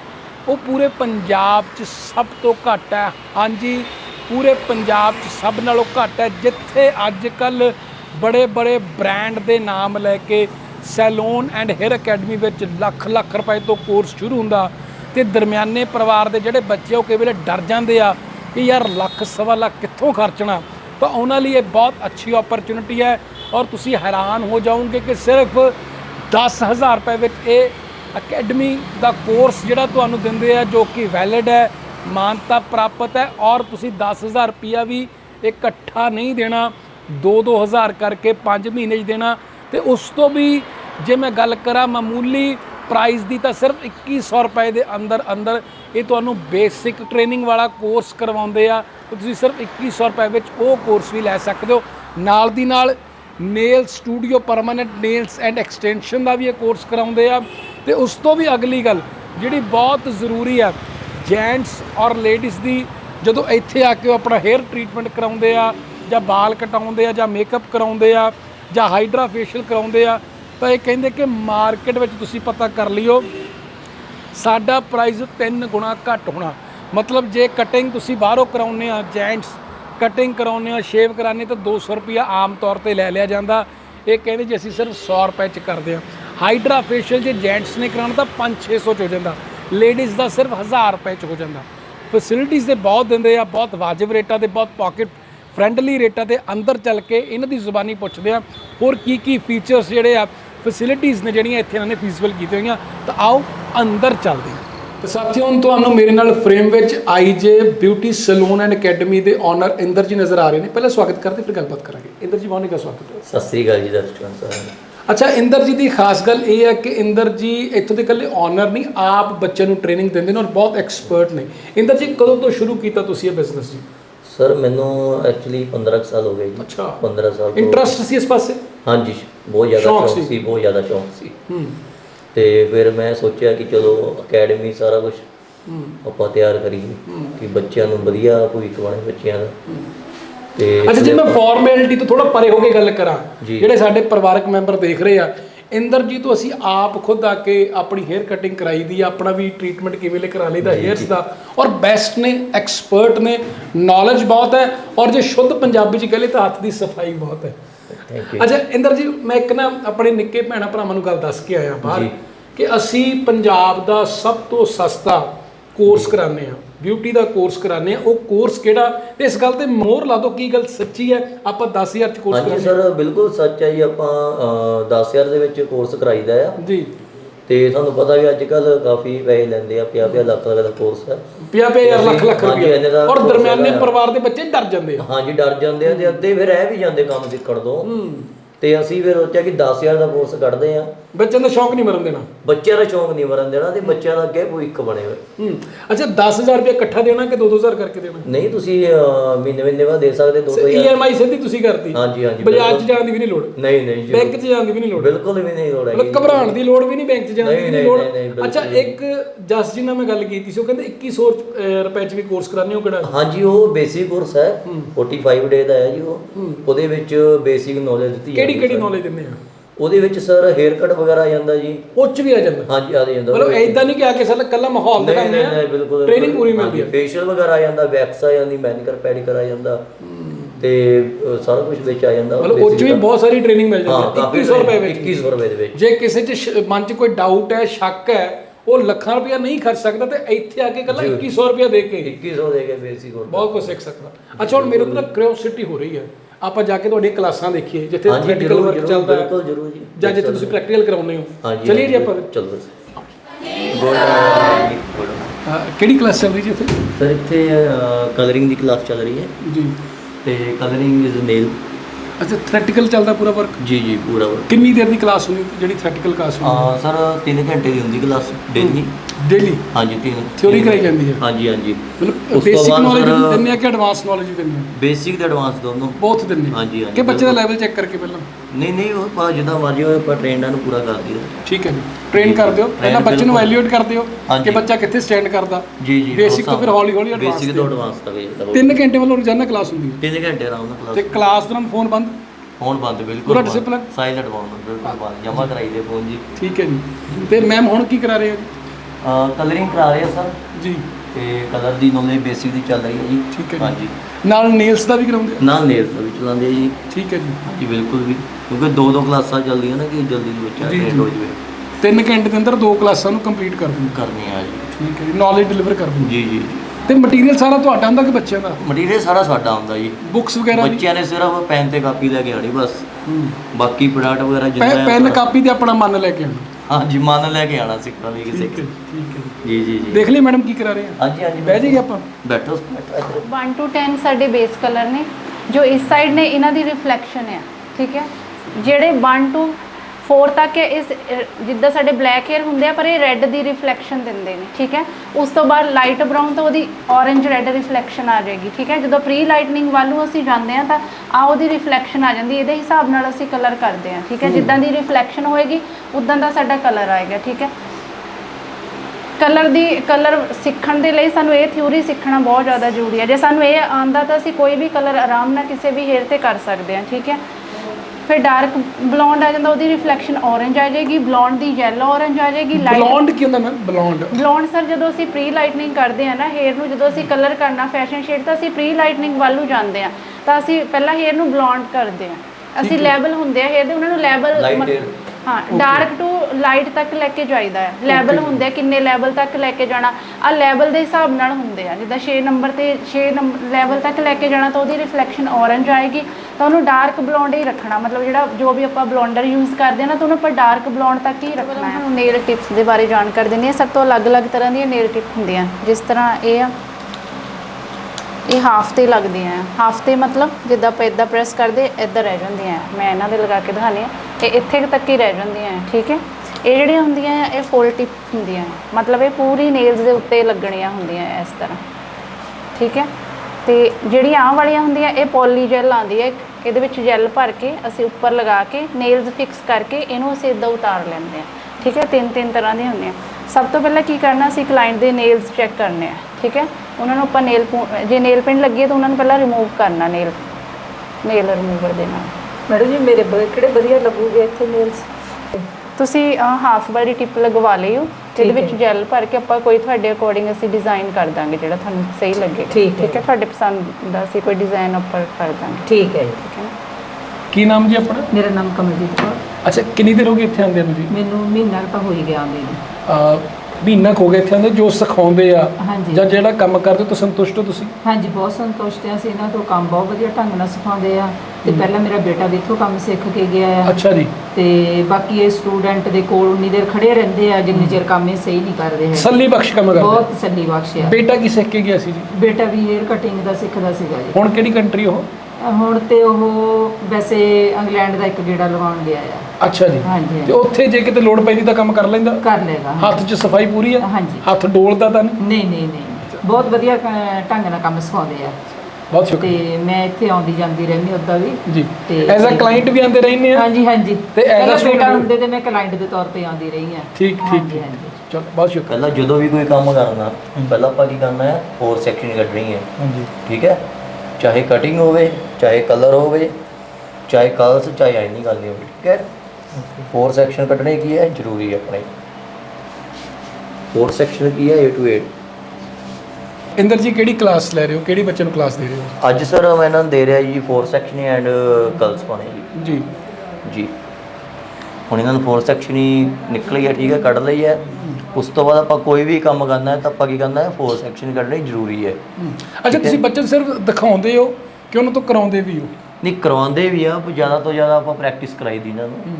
ਉਹ ਪੂਰੇ ਪੰਜਾਬ 'ਚ ਸਭ ਤੋਂ ਘੱਟ ਹੈ ਹਾਂਜੀ, ਪੂਰੇ ਪੰਜਾਬ 'ਚ ਸਭ ਨਾਲੋਂ ਘੱਟ ਹੈ ਜਿੱਥੇ ਅੱਜ ਕੱਲ ਬੜੇ ਬੜੇ ਬ੍ਰਾਂਡ ਦੇ ਨਾਮ ਲੈ ਕੇ ਸੈਲੂਨ ਐਂਡ ਹੇਅਰ ਅਕੈਡਮੀ ਵਿੱਚ ਲੱਖ ਲੱਖ ਰੁਪਏ ਤੋਂ ਕੋਰਸ ਸ਼ੁਰੂ ਹੁੰਦਾ ਤੇ ਦਰਮਿਆਨੇ ਪਰਿਵਾਰ ਦੇ ਜਿਹੜੇ ਬੱਚੇ ਉਹ ਕਈ ਵੇਲੇ ਡਰ ਜਾਂਦੇ ਆ ਕਿ ਯਾਰ ਲੱਖ, ਸਵਾ ਲੱਖ ਕਿੱਥੋਂ ਖਰਚਣਾ। ਤਾਂ ਉਹਨਾਂ ਲਈ ਇਹ ਬਹੁਤ ਅੱਛੀ ਓਪਰਚੁਨਿਟੀ ਹੈ ਔਰ ਤੁਸੀਂ ਹੈਰਾਨ ਹੋ ਜਾਓਗੇ ਕਿ ਸਿਰਫ 10000 ਰੁਪਏ ਵਿੱਚ ਇਹ ਅਕੈਡਮੀ ਦਾ ਕੋਰਸ ਜਿਹੜਾ ਤੁਹਾਨੂੰ ਦਿੰਦੇ ਆ, ਜੋ ਕਿ ਵੈਲਿਡ ਹੈ, ਮਾਨਤਾ ਪ੍ਰਾਪਤ ਹੈ ਔਰ ਤੁਸੀਂ 10000 ਰੁਪਿਆ ਵੀ ਇਕੱਠਾ ਨਹੀਂ ਦੇਣਾ 2-2000 ਕਰਕੇ 5 ਮਹੀਨੇ 'ਚ ਦੇਣਾ ਤੇ ਉਸ ਤੋਂ ਵੀ ਜੇ ਮੈਂ ਗੱਲ ਕਰਾਂ ਮਾਮੂਲੀ ਪ੍ਰਾਈਸ ਦੀ ਤਾਂ ਸਿਰਫ 2100 ਰੁਪਏ ਦੇ ਅੰਦਰ ਅੰਦਰ ਇਹ ਤੁਹਾਨੂੰ ਬੇਸਿਕ ਟ੍ਰੇਨਿੰਗ ਵਾਲਾ ਕੋਰਸ ਕਰਵਾਉਂਦੇ ਆ ਤੁਸੀਂ ਸਿਰਫ 2100 ਰੁਪਏ ਵਿੱਚ ਉਹ ਕੋਰਸ ਵੀ ਲੈ ਸਕਦੇ ਹੋ। ਨਾਲ ਦੀ ਨਾਲ nail studio permanent nails and extension ਦਾ ਵੀ ਇਹ ਕੋਰਸ ਕਰਾਉਂਦੇ ਆ। ਤੇ ਉਸ ਤੋਂ ਵੀ ਅਗਲੀ ਗੱਲ, ਜਿਹੜੀ ਬਹੁਤ ਜ਼ਰੂਰੀ ਆ ਜੈਂਟਸ ਔਰ ਲੇਡੀਜ਼ ਦੀ, ਜਦੋਂ ਇੱਥੇ ਆ ਕੇ ਉਹ ਆਪਣਾ ਹੇਅਰ ਟ੍ਰੀਟਮੈਂਟ ਕਰਾਉਂਦੇ ਆ, ਜਾਂ ਵਾਲ ਕਟਾਉਂਦੇ ਆ, ਜਾਂ ਮੇਕਅਪ ਕਰਾਉਂਦੇ ਆ, ਜਾਂ ਹਾਈਡਰਾ ਫੇਸ਼ੀਅਲ ਕਰਾਉਂਦੇ ਆ, ਤਾਂ ਇਹ ਕਹਿੰਦੇ ਕਿ ਮਾਰਕੀਟ ਵਿੱਚ ਤੁਸੀਂ ਪਤਾ ਕਰ ਲਿਓ, ਸਾਡਾ ਪ੍ਰਾਈਸ 3 ਗੁਣਾ ਘੱਟ ਹੋਣਾ। ਮਤਲਬ ਜੇ ਕਟਿੰਗ ਤੁਸੀਂ ਬਾਹਰੋਂ ਕਰਾਉਂਦੇ ਆ ਜੈਂਟਸ ਕਟਿੰਗ ਕਰਾਉਂਦੇ ਆ ਸ਼ੇਵ ਕਰਾਉਂਦੇ ਤਾਂ 200 ਰੁਪਿਆ ਆਮ ਤੌਰ ਤੇ ਲੈ ਲਿਆ ਜਾਂਦਾ। ਇਹ ਕਹਿੰਦੇ ਜੇ ਅਸੀਂ ਸਿਰਫ 100 ਰੁਪਏ ਚ ਕਰਦੇ ਆ ਹਾਈਡਰਾ ਫੇਸ਼ੀਅਲ ਜੇ ਜੈਂਟਸ ਨੇ ਕਰਾਉਣਾ ਤਾਂ 5-600 ਚ ਹੋ ਜਾਂਦਾ। ਲੇਡੀਜ਼ ਦਾ ਸਿਰਫ 1000 ਰੁਪਏ ਚ ਹੋ ਜਾਂਦਾ। ਫੈਸਿਲਿਟੀਜ਼ ਦੇ ਬਹੁਤ ਦਿੰਦੇ ਆ, ਬਹੁਤ ਵਾਜਬ ਰੇਟਾਂ ਤੇ ਬਹੁਤ ਪਾਕਟ ਫ੍ਰੈਂਡਲੀ ਰੇਟਾਂ ਤੇ ਅੰਦਰ ਚੱਲ ਕੇ ਇਹਨਾਂ ਦੀ ਜ਼ੁਬਾਨੀ ਪੁੱਛਦੇ ਆ। ਹੋਰ ਕੀ ਕੀ ਫੀਚਰਸ ਜਿਹੜੇ ਆ ਫੈਸਿਲਿਟੀਜ਼ ਨੇ ਜਿਹੜੀਆਂ ਇੱਥੇ ਇਹਨਾਂ ਨੇ ਫੀਜ਼ਬਲ ਕੀਤੀਆਂ ਹੋਈਆਂ, ਤਾਂ ਆਓ ਅੰਦਰ ਚੱਲਦੇ ਹਾਂ। ਤੇ ਸਾਥੀਓ ਹੁਣ ਤੁਹਾਨੂੰ ਮੇਰੇ ਨਾਲ ਫਰੇਮ ਵਿੱਚ IJ beauty salon and academy ਦੇ ਓਨਰ ਇੰਦਰ ਜੀ ਨਜ਼ਰ ਆ ਰਹੇ ਨੇ। ਪਹਿਲਾਂ ਸਵਾਗਤ ਕਰਦੇ ਫਿਰ ਗੱਲਬਾਤ ਕਰਾਂਗੇ। ਇੰਦਰ ਜੀ ਬਹੁਤ ਬਹੁਤ ਸਵਾਗਤ ਹੈ। ਸਤਿ ਸ੍ਰੀ ਅਕਾਲ ਜੀ ਰੈਸਟੋਰੈਂਟ ਸਾਹਿਬ ਅੱਛਾ ਇੰਦਰ ਜੀ ਦੀ ਖਾਸ ਗੱਲ ਇਹ ਹੈ ਕਿ ਇੰਦਰ ਜੀ ਇੱਥੋਂ ਦੇ ਇਕੱਲੇ ਓਨਰ ਨਹੀਂ ਆਪ ਬੱਚਿਆਂ ਨੂੰ ਟ੍ਰੇਨਿੰਗ ਦਿੰਦੇ ਨੇ ਔਰ ਬਹੁਤ ਐਕਸਪਰਟ ਨੇ। ਇੰਦਰ ਜੀ ਕਦੋਂ ਤੋਂ ਸ਼ੁਰੂ ਕੀਤਾ ਤੁਸੀਂ ਇਹ ਬਿਜ਼ਨਸ ਜੀ? ਸਰ ਮੈਨੂੰ ਐਕਚੁਅਲੀ 15 ਕੁ ਸਾਲ ਹੋ ਗਏ ਜੀ। ਅੱਛਾ। 15 ਸਾਲ ਇੰਟਰਸਟ ਸੀ ਇਸ ਪਾਸੇ? ਹਾਂਜੀ ਬਹੁਤ ਜ਼ਿਆਦਾ ਸ਼ੌਕ। ਸੀ ਬਹੁਤ ਜ਼ਿਆਦਾ ਸ਼ੌਕ ਸੀ। ਹੂੰ। ਤੇ ਫਿਰ ਮੈਂ ਸੋਚਿਆ ਕਿ ਚਲੋ ਅਕੈਡਮੀ ਸਾਰਾ ਕੁਝ ਆਪਾਂ ਤਿਆਰ ਕਰੀਏ ਕਿ ਬੱਚਿਆਂ ਨੂੰ ਵਧੀਆ ਭਵਿੱਖ ਬਣੇ ਬੱਚਿਆਂ ਦਾ। ਤੇ ਅੱਛਾ ਜੇ ਮੈਂ ਫਾਰਮੈਲਿਟੀ ਤੋਂ ਥੋੜਾ ਪਰੇ ਹੋ ਕੇ ਗੱਲ ਕਰਾਂ। ਜਿਹੜੇ ਸਾਡੇ ਪਰਿਵਾਰਕ ਮੈਂਬਰ ਦੇਖ ਰਹੇ ਆ ਇੰਦਰ ਜੀ ਤੋਂ ਅਸੀਂ ਆਪ ਖੁਦ ਆ ਕੇ ਆਪਣੀ ਹੇਅਰ ਕਟਿੰਗ ਕਰਾਈ ਦੀ ਆਪਣਾ ਵੀ ਟ੍ਰੀਟਮੈਂਟ ਕਿਵੇਂ ਲੈ ਕਰਾ ਲਈਦਾ ਹੇਅਰਸ ਦਾ। ਔਰ ਬੈਸਟ ਨੇ ਐਕਸਪਰਟ ਨੇ ਨੌਲੇਜ ਬਹੁਤ ਹੈ ਔਰ ਜੇ ਸ਼ੁੱਧ ਪੰਜਾਬੀ ਚ ਕਹਲੇ ਤਾਂ ਹੱਥ ਦੀ ਸਫ਼ਾਈ ਬਹੁਤ ਹੈ। ਥੈਂਕ ਯੂ ਅੱਛਾ ਇੰਦਰ ਜੀ ਮੈਂ ਇੱਕ ਨਾ ਆਪਣੇ ਨਿੱਕੇ ਭੈਣਾ ਭਰਾਵਾਂ ਨੂੰ ਗੱਲ ਦੱਸ ਕੇ ਆਇਆ ਬਾਹਰ। ਕਿ ਅਸੀਂ ਪੰਜਾਬ ਦਾ ਸਭ ਤੋਂ ਸਸਤਾ ਕੋਰਸ ਕਰਾਉਂਦੇ ਆ ਬਿਊਟੀ ਦਾ ਕੋਰਸ ਕਰਾਉਂਦੇ ਆ ਉਹ ਕੋਰਸ ਕਿਹੜਾ? ਤੇ ਇਸ ਗੱਲ ਤੇ ਮੋਹਰ ਲਾ ਦਿਓ ਕੀ ਗੱਲ ਸੱਚੀ ਹੈ? ਆਪਾਂ 10000 ਚ ਕੋਰਸ ਕਰਾਉਂਦੇ ਸਰ ਬਿਲਕੁਲ ਸੱਚ ਹੈ ਜੀ ਆਪਾਂ ਅਹ, 10000 ਦੇ ਵਿੱਚ ਕੋਰਸ ਕਰਾਈਦਾ ਆ। ਹਾਂ। ਜੀ। ਤੇ ਤੁਹਾਨੂੰ ਪਤਾ ਵੀ ਅੱਜ ਕੱਲ ਕਾਫੀ ਪੈਸੇ ਲੈਂਦੇ ਆ 50 50 ਲੱਖ ਲੱਖ ਦਾ ਕੋਰਸ ਹੈ ਪਿਆ ਪਿਆ ਯਾਰ ਲੱਖ ਲੱਖ ਰੁਪਏ ਔਰ ਦਰਮਿਆਨੇ। ਪਰਿਵਾਰ ਦੇ ਬੱਚੇ ਡਰ ਜਾਂਦੇ ਆ। ਹਾਂਜੀ ਡਰ ਜਾਂਦੇ ਆ ਤੇ ਅੱਧੇ ਫਿਰ ਰਹਿ ਵੀ ਜਾਂਦੇ ਕੰਮ ਸਿੱਖਣ ਤੋਂ। ਤੇ ਅਸੀਂ ਫਿਰ ਸੋਚਿਆ ਕਿ 10000 ਦਾ ਕੋਰਸ ਕੱਢਦੇ ਆ ਬੱਚਿਆਂ ਦਾ ਸ਼ੌਂਕ ਨਹੀਂ ਮਰਨ ਦੇਣਾ। ਬੱਚਿਆਂ ਦਾ ਸ਼ੌਂਕ ਨਹੀਂ ਮਰਨ ਦੇਣਾ ਤੇ ਬੱਚਿਆਂ ਦਾ ਅੱਗੇ ਭਵਿੱਖ ਬਣੇ ਹੋਏ। ਹੂੰ ਅੱਛਾ 10000 ਰੁਪਏ ਇਕੱਠਾ ਦੇਣਾ ਕਿ 2-2000 ਕਰਕੇ ਦੇਣਾ? ਨਹੀਂ ਤੁਸੀਂ ਅਹ, ਮਹੀਨੇ ਮਹੀਨੇ ਬਾਅਦ ਦੇ ਸਕਦੇ ਦੋ ਦੋ ਹਜ਼ਾਰ। ਈਐਮਆਈ ਸਿੱਧੀ ਤੁਸੀਂ ਕਰਤੀ। ਹਾਂਜੀ ਹਾਂਜੀ ਬਾਜ਼ਾਰ 'ਚ ਜਾਣ ਦੀ ਵੀ ਨਹੀਂ ਲੋੜ। ਨਹੀਂ ਨਹੀਂ ਜੀ ਬੈਂਕ 'ਚ ਜਾਣ ਦੀ ਵੀ ਨਹੀਂ ਲੋੜ। ਬਿਲਕੁਲ ਵੀ ਨਹੀਂ ਲੋੜ ਹੈਗੀ। ਮਤਲਬ ਘਬਰਾਉਣ ਦੀ ਲੋੜ ਵੀ ਨਹੀਂ ਬੈਂਕ 'ਚ ਜਾਣ ਦੀ ਨਹੀਂ, ਵੀ ਨਹੀਂ ਨਹੀਂ, ਲੋੜ। ਨਹੀਂ, ਨਹੀਂ, ਬਿਲਕੁਲ ਅੱਛਾ ਇੱਕ ਜਸ ਜੀ ਨਾਲ ਮੈਂ ਗੱਲ ਕੀਤੀ ਸੀ ਉਹ ਕਹਿੰਦੇ 2100 ਅਹ, ਰੁਪਏ 'ਚ ਵੀ ਕੋਰਸ ਕਰਾਣੇ ਹੋ ਕਿਹੜਾ? ਹਾਂਜੀ ਉਹ ਬੇਸਿਕ ਕੋਰਸ ਹੈ। 45 ਡੇ ਦਾ ਹੈ ਜੀ ਉਹ। ਉਹਦੇ ਵਿੱਚ ਬੇਸਿਕ ਨੌਲੇਜ ਦਿੱਤੀ ਜਾਂਦੀ ਕਿਹੜੀ ਨੌਲੇਜ ਦਿੰਦੇ ਆ? ਉਹਦੇ ਵਿੱਚ ਸਰ ਹੇਅਰ ਕੱਟ ਵਗੈਰਾ ਆ ਜਾਂਦਾ ਜੀ। ਉਹ 'ਚ ਵੀ ਆ ਜਾਂਦਾ। ਹਾਂਜੀ ਆ ਜਾਂਦਾ ਮਤਲਬ ਐਦਾਂ ਨਹੀਂ ਕਿ ਆ ਕੇ ਸਾਲਾ ਕੱਲਾ ਮਾਹੌਲ ਨਹੀਂ ਦਿਖਾਉਂਦੇ ਨਹੀਂ ਨਹੀਂ ਬਿਲਕੁਲ ਟ੍ਰੇਨਿੰਗ ਪੂਰੀ ਮਿਲਦੀ ਹੈ ਫੇਸ਼ੀਅਲ ਵਗੈਰਾ ਆ ਜਾਂਦਾ ਵੈਕਸ ਆ ਜਾਂਦੀ ਮੈਨੀਕਰ ਪੈਡੀਕਰ ਆ ਜਾਂਦਾ। ਤੇ ਸਾਰਾ ਕੁਝ ਵਿੱਚ ਆ ਜਾਂਦਾ। ਮਤਲਬ ਉਹ 'ਚ ਵੀ ਬਹੁਤ ਸਾਰੀ ਟ੍ਰੇਨਿੰਗ ਮਿਲ ਜਾਂਦੀ ਹੈ ਕਾਫੀ 2100 ਰੁਪਏ ਵਿੱਚ। 2100 ਰੁਪਏ ਦੇ ਵਿੱਚ। ਜੇ ਕਿਸੇ 'ਚ ਮਨ 'ਚ ਕੋਈ ਡਾਊਟ ਹੈ ਸ਼ੱਕ ਹੈ ਉਹ ਲੱਖਾਂ ਰੁਪਇਆ ਨਹੀਂ ਖਰਚ ਸਕਦਾ ਤੇ ਇੱਥੇ ਆ ਕੇ ਕੱਲਾ 2100 ਰੁਪਇਆ ਦੇ ਕੇ। 2100 ਦੇ ਕੇ ਬੇਸਿਕ ਕੋਰਸ ਬਹੁਤ ਕੁਝ ਸਿੱਖ ਸਕਦਾ। ਅੱਛਾ ਹੁਣ ਮੇਰੇ ਅੰਦਰ ਕਿਉਰਿਓਸਿਟੀ ਹੋ ਰਹੀ ਹੈ। ਆਪਾਂ ਜਾ ਕੇ ਤੁਹਾਡੀਆਂ ਕਲਾਸਾਂ ਦੇਖੀਏ ਜਿੱਥੇ ਹਾਂਜੀ ਜਰੂਰ ਵਰਕ ਜਰੂਰ ਚੱਲਦਾ ਹੈ। ਬਿਲਕੁਲ ਜਰੂਰ ਜੀ। ਜਾਂ ਜਿੱਥੇ ਤੁਸੀਂ ਪ੍ਰੈਕਟੀਕਲ ਕਰਾਉਂਦੇ ਹੋ। ਹਾਂਜੀ ਚਲਿਏ ਜੀ ਆਪਾਂ ਚਲੋ ਗੁੱਡ ਅਹ ਕਿਹੜੀ ਕਲਾਸ ਚੱਲ ਰਹੀ ਜੀ ਇੱਥੇ? ਸਰ ਇੱਥੇ ਕਲਰਿੰਗ ਦੀ ਕਲਾਸ ਚੱਲ ਰਹੀ ਹੈ। ਜੀ। ਤੇ ਕਲਰਿੰਗ ਇਜ਼ ਨੇਲ ਅੱਛਾ ਥਿਓਰੀਟੀਕਲ ਚੱਲਦਾ ਪੂਰਾ ਵਰਕ ਜੀ ਜੀ ਪੂਰਾ। ਕਿੰਨੀ ਦੇਰ ਦੀ ਕਲਾਸ ਹੁੰਦੀ ਜਿਹੜੀ ਥਿਓਰੀਟੀਕਲ ਕਲਾਸ ਹੁੰਦੀ ਹਾਂ ਸਰ 3 ਘੰਟੇ ਦੀ ਹੁੰਦੀ ਕਲਾਸ ਡੇਲੀ ਡੇਲੀ ਹਾਂਜੀ 3 ਥਿਓਰੀ ਕਰਾਈ ਜਾਂਦੀ ਹੈ? ਹਾਂਜੀ ਹਾਂਜੀ। ਮਤਲਬ ਉਸ ਤੋਂ ਬੇਸਿਕ ਬਾਅਦ ਨੌਲੇਜ sir- ਦਿੰਦੇ ਆ ਕਿ ਐਡਵਾਂਸ ਨੌਲੇਜ ਦਿੰਦੇ ਆ? ਬੇਸਿਕ ਤੇ ਐਡਵਾਂਸ ਦੋਨੋਂ। ਬਹੁਤ ਦਿੰਦੇ ਆ? ਹਾਂਜੀ ਹਾਂਜੀ ਕਿ ਬੱਚੇ ਦਾ ਲੈਵਲ ਚੈੱਕ ਕਰਕੇ ਪਹਿਲਾਂ? ਨਹੀਂ ਨਹੀਂ ਉਹ ਪਾ ਜਿੱਦਾਂ ਮਰਜ਼ੀ ਹੋਏ ਪਰ ਟ੍ਰੇਨਰਾਂ ਨੂੰ ਪੂਰਾ ਕਰ ਦਈਦਾ ਠੀਕ ਹੈ ਜੀ। ਟ੍ਰੇਨ ਕਰ ਦਿਓ। ਪਹਿਲਾਂ ਬੱਚੇ ਨੂੰ ਬਿਲਕੁਲ। ਵੈਲਿਊਏਟ ਕਰ ਦਿਓ ਹਾਂਜੀ। ਕਿ ਬੱਚਾ ਕਿੱਥੇ ਸਟੈਂਡ ਕਰਦਾ। ਜੀ ਜੀ ਬੇਸਿਕ ਤੋਂ ਫਿਰ ਹੌਲੀ ਹੌਲੀ ਐਡਵਾਂਸ ਬੇਸਿਕ ਤੋਂ ਐਡਵਾਂਸ ਤੱਕ ਇਹ ਤਿੰਨ ਘੰਟੇ ਵੱਲੋਂ ਰੋਜ਼ਾਨਾ ਕਲਾਸ ਹੁੰਦੀ ਹੈ। 3 ਘੰਟੇ ਆਰਾਮ ਨਾਲ ਤੇ ਕਲਾਸ ਕਲਾਸ ਦੌਰਾਨ ਫੋਨ ਬੰਦ? ਫੋਨ ਬੰਦ ਬਿਲਕੁਲ ਪੂਰਾ discipline? ਸਾਇਲੈਂਟ ਬੰਦ ਬਿਲਕੁਲ ਬੰਦ। ਜਮਾ ਕਰਾਈ ਦੇ ਫੋਨ ਜੀ। ਠੀਕ ਹੈ ਜੀ। ਤੇ ਮੈਮ ਹੁਣ ਕੀ ਕਰਾ ਰਹੇ ਆ? ਕਲਰਿੰਗ ਕਰਾ ਰਹੇ ਆ ਸਰ? ਜੀ। ਤੇ ਕਲਰ ਦੀ ਨੌਲੇਜ ਬੇਸਿਕ ਦੀ ਚੱਲ ਰਹੀ ਹੈ ਜੀ। ਠੀਕ ਹੈ ਜੀ। ਹਾਂਜੀ। ਨਾਲ ਨੇਲਸ ਦਾ ਵੀ ਕਰਾਉਂਦੇ ਆ? ਨਾਲ ਨੇਲ ਦਾ ਵੀ ਚਲਾਉਂਦੇ ਆ ਜੀ। ਠੀਕ ਹੈ ਜੀ। ਹਾਂਜੀ ਬਿਲਕੁਲ ਵੀ। ਕਿਉਂਕਿ ਦੋ ਦੋ ਕਲਾਸਾਂ ਚੱਲਦੀਆਂ ਨਾ ਕਿ ਜਲਦੀ ਬੱਚਾ ਜੀ, ਟ੍ਰੇਨ ਜੀ। ਹੋ ਜਾਵੇ। ਤਿੰਨ ਘੰਟੇ ਦੇ ਅੰਦਰ ਦੋ ਕਲਾਸਾਂ ਨੂੰ ਕੰਪਲੀਟ ਕਰ ਦਿੰਦੇ ਕਰਨੀ ਆ ਜੀ। ਠੀਕ ਹੈ ਜੀ। ਨੌਲੇਜ ਡਿਲੀਵਰ ਕਰ ਦਿੰਦੇ ਜੀ ਜੀ ਤੇ ਮਟੀਰੀਅਲ ਸਾਰਾ ਤੁਹਾਡਾ ਹੁੰਦਾ ਕਿ ਬੱਚਿਆਂ ਦਾ? ਮਟੀਰੀਅਲ ਸਾਰਾ ਸਾਡਾ ਹੁੰਦਾ ਜੀ। ਬੁੱਕਸ ਵਗੈਰਾ ਵੀ? ਬੱਚਿਆਂ ਨੇ ਸਿਰਫ ਪੈਨ ਤੇ ਕਾਪੀ ਲੈ ਕੇ ਆਣੀ ਬਸ। ਹੂੰ। ਬਾਕੀ ਪ੍ਰੋਡਕਟ ਵਗੈਰਾ ਜਿੰਨਾ ਹੈ ਪੈਨ ਆਪਣਾ- ਕਾਪੀ ਤੇ ਆਪਣਾ ਮਨ ਲੈ ਕੇ ਆਉਣਾ। ਹਾਂਜੀ ਮਨ ਲੈ ਕੇ ਆਣਾ ਸਿੱਖਣ ਲਈ ਕਿਸੇ ਠੀਕ ਹੈ ਠੀਕ ਹੈ ਜੀ। ਜੀ ਜੀ ਦੇਖ ਲਈ ਮੈਡਮ ਕੀ ਕਰਾ ਰਹੇ ਆ। ਹਾਂਜੀ ਹਾਂਜੀ ਬਹਿ ਜਾਈਏ ਆਪਾਂ। ਬੈਠੋ ਬੈਠੋ ਇੱਧਰ। 1 to 10 ਸਾਡੇ ਬੇਸ ਕਲਰ ਨੇ ਜੋ ਇਸ ਸਾਈਡ ਨੇ ਇਹਨਾਂ ਦੀ ਰਿਫਲੈਕਸ਼ਨ ਆ ਠੀਕ ਹੈ? ਜਿਹੜੇ 1 to 4 ਤੱਕ ਇਸ ਜਿੱਦਾਂ ਸਾਡੇ ਬਲੈਕ ਹੇਅਰ ਹੁੰਦੇ ਆ ਪਰ ਇਹ ਰੈੱਡ ਦੀ ਰਿਫਲੈਕਸ਼ਨ ਦਿੰਦੇ ਨੇ ਠੀਕ ਹੈ? ਉਸ ਤੋਂ ਬਾਅਦ ਲਾਈਟ ਬਰਾਊਨ ਤੋਂ ਉਹਦੀ orange ਰੈੱਡ ਰਿਫਲੈਕਸ਼ਨ ਆ ਜਾਏਗੀ ਠੀਕ ਹੈ? ਜਦੋਂ ਪ੍ਰੀ ਲਾਈਟਨਿੰਗ ਵੱਲ ਨੂੰ ਅਸੀਂ ਜਾਂਦੇ ਆ ਤਾਂ ਆ ਉਹਦੀ ਰਿਫਲੈਕਸ਼ਨ ਆ ਜਾਂਦੀ ਇਹਦੇ ਹਿਸਾਬ ਨਾਲ ਅਸੀਂ ਕਲਰ ਕਰਦੇ ਆ ਠੀਕ ਹੈ? ਜਿੱਦਾਂ ਦੀ ਰਿਫਲੈਕਸ਼ਨ ਹੋਏਗੀ ਉਦਾਂ ਦਾ ਸਾਡਾ ਕਲਰ ਆਏਗਾ ਠੀਕ ਹੈ? ਕਲਰ ਦੀ ਕਲਰ ਸਿੱਖਣ ਦੇ ਲਈ ਸਾਨੂੰ ਇਹ ਥਿਊਰੀ ਸਿੱਖਣਾ ਬਹੁਤ ਜ਼ਿਆਦਾ ਜ਼ਰੂਰੀ ਹੈ। ਜੇ ਸਾਨੂੰ ਇਹ ਆਂਦਾ ਤਾਂ ਅਸੀਂ ਕੋਈ ਵੀ ਕਲਰ ਆਰਾਮ ਨਾਲ ਕਿਸੇ ਵੀ ਹੇਅਰ ਤੇ ਕਰ ਸਕਦੇ ਹਾਂ ਠੀਕ ਹੈ? ਫਿਰ ਡਾਰਕ ਬਲੌਂਡ ਆ ਜਾਂਦਾ ਉਹਦੀ ਰਿਫਲੈਕਸ਼ਨ orange ਆ ਜਾਏਗੀ ਬਲੌਂਡ ਦੀ yellow orange ਆ ਜਾਏਗੀ ਲਾਈਟ ਬਲੌਂਡ ਕੀ ਹੁੰਦਾ ਮੈਮ ਬਲੌਂਡ ਬਲੌਂਡ ਸਰ ਜਦੋਂ ਅਸੀਂ ਪ੍ਰੀ ਲਾਈਟਨਿੰਗ ਕਰਦੇ ਆ ਨਾ ਹੇਅਰ ਨੂੰ ਜਦੋਂ ਅਸੀਂ ਕਲਰ ਕਰਨਾ ਫੈਸ਼ਨ ਸ਼ੇਡ ਤਾਂ ਅਸੀਂ ਪ੍ਰੀ ਲਾਈਟਨਿੰਗ ਵੱਲ ਨੂੰ ਜਾਂਦੇ ਆ। ਤਾਂ ਅਸੀਂ ਪਹਿਲਾਂ ਹੇਅਰ ਨੂੰ ਬਲੌਂਡ ਕਰਦੇ ਆ। ਅਸੀਂ ਲੈਵਲ ਹੁੰਦੇ ਆ ਹੇਅਰ ਦੇ ਉਹਨਾਂ ਨੂੰ ਲੈਵਲ Light hair। ਹਾਂ ਡਾਰਕ ਟੂ ਲਾਈਟ ਤੱਕ ਲੈ ਕੇ ਜਾਈਦਾ ਹੈ। ਲੈਵਲ ਹੁੰਦੇ ਆ ਕਿੰਨੇ ਲੈਵਲ ਤੱਕ ਲੈ ਕੇ ਜਾਣਾ। ਆ ਲੈਵਲ ਦੇ ਹਿਸਾਬ ਨਾਲ ਹੁੰਦੇ ਆ। ਜਿੱਦਾਂ 6 ਨੰਬਰ ਤੇ 6 ਨੰਬਰ ਲੈਵਲ ਤੱਕ ਲੈ ਕੇ ਜਾਣਾ ਤਾਂ ਉਹਦੀ ਰਿਫਲੈਕਸ਼ਨ orange ਆਏਗੀ। ਤਾਂ ਉਹਨੂੰ ਡਾਰਕ ਬਲੌਂਡ ਹੀ ਰੱਖਣਾ। ਮਤਲਬ ਜਿਹੜਾ ਜੋ ਵੀ ਆਪਾਂ ਬਲੌਂਡਰ ਯੂਜ਼ ਕਰਦੇ ਆ ਨਾ ਤਾਂ ਉਹਨੂੰ ਆਪਾਂ ਡਾਰਕ ਬਲੌਂਡ ਤੱਕ ਹੀ ਰੱਖਣਾ ਹੈ। ਨੇਲ ਟਿਪਸ ਦੇ ਬਾਰੇ ਜਾਣਕਾਰੀ ਦਿੰਦੀ ਹਾਂ। ਸਭ ਤੋਂ ਅਲੱਗ-ਅਲੱਗ ਤਰ੍ਹਾਂ ਦੀਆਂ ਨੇਲ ਟਿਪ ਹੁੰਦੀਆਂ। ਜਿਸ ਤਰ੍ਹਾਂ ਇਹ ਆ ਇਹ ਹਾਫ ਤੇ ਲੱਗਦੀਆਂ ਆ ਹਾਫ ਤੇ ਮਤਲਬ ਜਿੱਦਾਂ ਆਪਾਂ ਇਦਾਂ ਪ੍ਰੈਸ ਕਰਦੇ ਇਦਾਂ ਰਹਿ ਜਾਂਦੀਆਂ ਆ ਮੈਂ ਇਹਨਾਂ ਦੇ ਲਗਾ ਕੇ ਦਿਖਾਣੀ ਆ ਇਹ ਇੱਥੇ ਤੱਕ ਹੀ ਰਹਿ ਜਾਂਦੀਆਂ ਆ ਠੀਕ ਹੈ? ਇਹ ਜਿਹੜੀਆਂ ਹੁੰਦੀਆਂ ਆ ਇਹ ਫੋਲ ਟਿਪ ਹੁੰਦੀਆਂ ਆ ਮਤਲਬ ਇਹ ਪੂਰੀ ਨੇਲਸ ਦੇ ਉੱਤੇ ਲੱਗਣੀਆਂ ਹੁੰਦੀਆਂ ਆ ਇਸ ਤਰ੍ਹਾਂ ਠੀਕ ਹੈ? ਤੇ ਜਿਹੜੀ ਆਹ ਵਾਲੀਆਂ ਹੁੰਦੀਆਂ ਇਹ ਪੋਲੀ ਜੈਲ ਆਉਂਦੀ ਹੈ। ਇੱਕ, ਇਹਦੇ ਵਿੱਚ ਜੈਲ ਭਰ ਕੇ ਅਸੀਂ ਉੱਪਰ ਲਗਾ ਕੇ ਨੇਲਸ ਫਿਕਸ ਕਰਕੇ ਇਹਨੂੰ ਅਸੀਂ ਇਦਾਂ ਉਤਾਰ ਲੈਂਦੇ ਆ ਠੀਕ ਹੈ? ਤਿੰਨ ਤਿੰਨ ਤਰ੍ਹਾਂ ਦੀਆਂ ਹੁੰਦੀਆਂ। ਸਭ ਤੋਂ ਪਹਿਲਾਂ ਕੀ ਕਰਨਾ ਅਸੀਂ ਕਲਾਇੰਟ ਦੇ ਨੇਲਸ ਚੈੱਕ ਕਰਨੇ ਆ ਠੀਕ ਹੈ? ਉਹਨਾਂ ਨੂੰ ਆਪਾਂ ਨੇਲ ਜੇ ਨੇਲ ਪੈਂਟ ਲੱਗੀ ਹੈ ਤਾਂ ਉਹਨਾਂ ਨੂੰ ਪਹਿਲਾਂ ਰਿਮੂਵ ਕਰਨਾ ਨੇਲ ਨੇਲ ਰਿਮੂਵਰ ਦੇ ਨਾਲ। ਮੈਡਮ ਜੀ ਮੇਰੇ ਕਿਹੜੇ ਵਧੀਆ ਲੱਗੂਗੇ ਇੱਥੇ ਨੇਲਸ ਤੁਸੀਂ ਹਾਫ ਬਾਡੀ ਟਿਪ ਲਗਵਾ ਲਿਓ ਜਿਹਦੇ ਵਿੱਚ ਜੈਲ ਭਰ ਕੇ ਆਪਾਂ ਕੋਈ ਤੁਹਾਡੇ ਅਕੋਰਡਿੰਗ ਅਸੀਂ ਡਿਜ਼ਾਈਨ ਕਰ ਦਾਂਗੇ ਜਿਹੜਾ ਤੁਹਾਨੂੰ ਸਹੀ ਲੱਗੇ। ਠੀਕ ਹੈ। ਤੁਹਾਡੇ ਪਸੰਦ ਦਾ ਅਸੀਂ ਕੋਈ ਡਿਜ਼ਾਈਨ ਉੱਪਰ ਕਰ ਦਾਂਗੇ। ਠੀਕ ਹੈ ਜੀ। ਠੀਕ ਹੈ ਕੀ ਨਾਮ ਜੀ ਆਪਣਾ? ਮੇਰਾ ਨਾਮ ਕਮਲਜੀਤ ਕੌਰ। ਅੱਛਾ ਕਿੰਨੀ ਦੇਰ ਹੋ ਗਈ ਇੱਥੇ ਆਉਂਦੇ ਨੂੰ ਜੀ? ਮੈਨੂੰ ਮਹੀਨਾ ਕੁ ਤਾਂ ਹੋ ਹੀ ਗਿਆ ਆਉਂਦੇ ਨੂੰ। ਅਹ, ਮਹੀਨਾ ਕੁ ਹੋ ਗਿਆ ਇੱਥੇ ਆਉਂਦੇ ਜੋ ਸਿਖਾਉਂਦੇ ਆ। ਹਾਂਜੀ। ਜਾਂ ਜਿਹੜਾ ਕੰਮ ਕਰਦੇ ਤੁਸੀਂ ਸੰਤੁਸ਼ਟ ਹੋ ਤੁਸੀਂ? ਹਾਂਜੀ ਬਹੁਤ ਸੰਤੁਸ਼ਟ ਹਾਂ ਅਸੀਂ ਇਹਨਾਂ ਤੋਂ ਕੰਮ ਬਹੁਤ ਵਧੀਆ ਢੰਗ ਨਾਲ ਸਿਖਾਉਂਦੇ ਆ। ਤੇ ਪਹਿਲਾਂ ਮੇਰਾ ਬੇਟਾ ਵੀ ਇੱਥੋਂ ਕੰਮ ਸਿੱਖ ਕੇ ਗਿਆ ਆ। ਅੱਛਾ ਜੀ। ਤੇ ਬਾਕੀ ਇਹ ਸਟੂਡੈਂਟ ਦੇ ਕੋਲ ਉਨੀ ਦੇਰ ਖੜੇ ਰਹਿੰਦੇ ਆ ਜਿੰਨੀ ਚਿਰ ਕੰਮ ਇਹ ਸਹੀ ਨਹੀਂ ਕਰਦੇ ਹੈ ਸੱਲੀ ਬਖਸ਼ ਕੰਮ ਕਰਦੇ। ਬਹੁਤ ਤਸੱਲੀ ਬਖਸ਼ਿਆ ਬੇਟਾ ਕੀ ਸਿੱਖ ਕੇ ਗਿਆ ਸੀ ਜੀ? ਬੇਟਾ ਵੀ ਹੇਅਰ ਕਟਿੰਗ ਦਾ ਸਿੱਖਦਾ ਸੀਗਾ ਜੀ। ਹੁਣ ਕਿਹੜੀ ਕੰਟਰੀ ਉਹ? ਹੁਣ ਤੇ ਉਹ ਵੈਸੇ ਇੰਗਲੈਂਡ ਦਾ ਇੱਕ ਗੇੜਾ ਲਗਾਉਣ ਗਿਆ ਆ। ਅੱਛਾ ਜੀ। ਹਾਂਜੀ ਤੇ ਉੱਥੇ ਜੇ ਕਿਤੇ ਲੋੜ ਪੈਂਦੀ ਤਾਂ ਕੰਮ ਕਰ ਲੈਂਦਾ? ਕਰ ਲੇਗਾ ਹੱਥ 'ਚ ਸਫ਼ਾਈ ਪੂਰੀ ਆ? ਹਾਂਜੀ। ਹੱਥ ਡੋਲਦਾ ਤਾਂ ਨਹੀਂ? ਨਹੀਂ ਨਹੀਂ ਨਹੀਂ। ਬਹੁਤ ਵਧੀਆ ਕ- ਢੰਗ ਨਾਲ ਕੰਮ ਸਿਖਾਉਂਦੇ ਆ। ਬਹੁਤ ਸ਼ੁਕਰੀਆ। ਤੇ ਮੈਂ ਇੱਥੇ ਆਉਂਦੀ ਜਾਂਦੀ ਰਹਿੰਦੀ ਉੱਦਾਂ ਵੀ। ਜੀ। ਤੇ- ਐਜ਼ ਅ ਕਲਾਇੰਟ ਵੀ ਆਉਂਦੇ ਰਹਿੰਦੇ ਆ? ਹਾਂਜੀ ਹਾਂਜੀ। ਤੇ as a ਪਹਿਲਾਂ student? ਬੇਟਾ? ਹੁੰਦੇ ਤੇ ਮੈਂ ਕਲਾਇੰਟ ਦੇ ਤੌਰ ਤੇ ਆਉਂਦੀ ਰਹੀ ਆ। ਠੀਕ ਠੀਕ ਹਾਂਜੀ, ਹਾਂਜੀ। ਚਲੋ ਬਹੁਤ ਸ਼ੁਕਰ ਪਹਿਲਾਂ ਜਦੋਂ ਵੀ ਕੋਈ ਕੰਮ ਕਰਨਾ ਪਹਿਲਾਂ ਆਪਾਂ ਕੀ ਕਰਨਾ ਹੈ? ਫੋਰ ਸੈਕਸ਼ਨ ਕੱਢਣੀ ਹੈ। ਹਾਂਜੀ। ਠੀਕ ਹੈ? ਚਾਹੇ ਕਟਿੰਗ ਹੋਵੇ ਚਾਹੇ ਕਲਰ ਹੋਵੇ ਚਾਹੇ ਕਲਰਸ ਚਾਹੇ ਆਈਨਿੰਗ ਕਰਨੀ ਹੋਵੇ ਠੀਕ ਹੈ? ਫੋਰ ਸੈਕਸ਼ਨ ਕੱਢਣੇ ਕੀ ਹੈ? ਜ਼ਰੂਰੀ ਹੈ ਆਪਣੇ। ਫੋਰ ਸੈਕਸ਼ਨ ਕੀ ਹੈ? A to 8 ਇੰਦਰ ਜੀ ਕਿਹੜੀ ਕਲਾਸ ਲੈ ਰਹੇ ਹੋ? ਕਿਹੜੀ ਬੱਚੇ ਨੂੰ ਕਲਾਸ ਦੇ ਰਹੇ ਹੋ? ਅੱਜ ਸਰ ਮੈਂ ਇਹਨਾਂ ਨੂੰ ਦੇ ਰਿਹਾ ਜੀ ਫੋਰ ਸੈਕਸ਼ਨ ਐਂਡ ਕਲਰਸ ਪਾਣੇ ਜੀ। ਜੀ। ਜੀ। ਹੁਣ ਇਹਨਾਂ ਨੂੰ ਫੋਰ ਸੈਕਸ਼ਨ ਹੀ ਨਿਕਲੀ ਹੈ ਠੀਕ ਹੈ? ਕੱਢ ਲਈ ਹੈ। ਉਸ ਤੋਂ ਬਾਅਦ ਆਪਾਂ ਕੋਈ ਵੀ ਕੰਮ ਕਰਨਾ ਹੈ ਤਾਂ ਆਪਾਂ ਕੀ ਕਰਨਾ ਹੈ ਫੋਰ ਸੈਕਸ਼ਨ ਕੱਢਣੀ ਜ਼ਰੂਰੀ ਹੈ। ਅੱਛਾ ਤੁਸੀਂ ਬੱਚੇ ਨੂੰ ਸਿਰਫ ਦਿਖਾਉਂਦੇ ਹੋ ਕਿ ਉਹਨੂੰ ਤੋਂ ਕਰਾਉਂਦੇ ਵੀ ਹੋ? ਨਹੀਂ ਕਰਵਾਉਂਦੇ ਵੀ ਆ ਪਰ ਜ਼ਿਆਦਾ ਤੋਂ ਜ਼ਿਆਦਾ ਆਪਾਂ ਪ੍ਰੈਕਟਿਸ ਕਰਾਈ ਦੀ ਇਹਨਾਂ ਨੂੰ।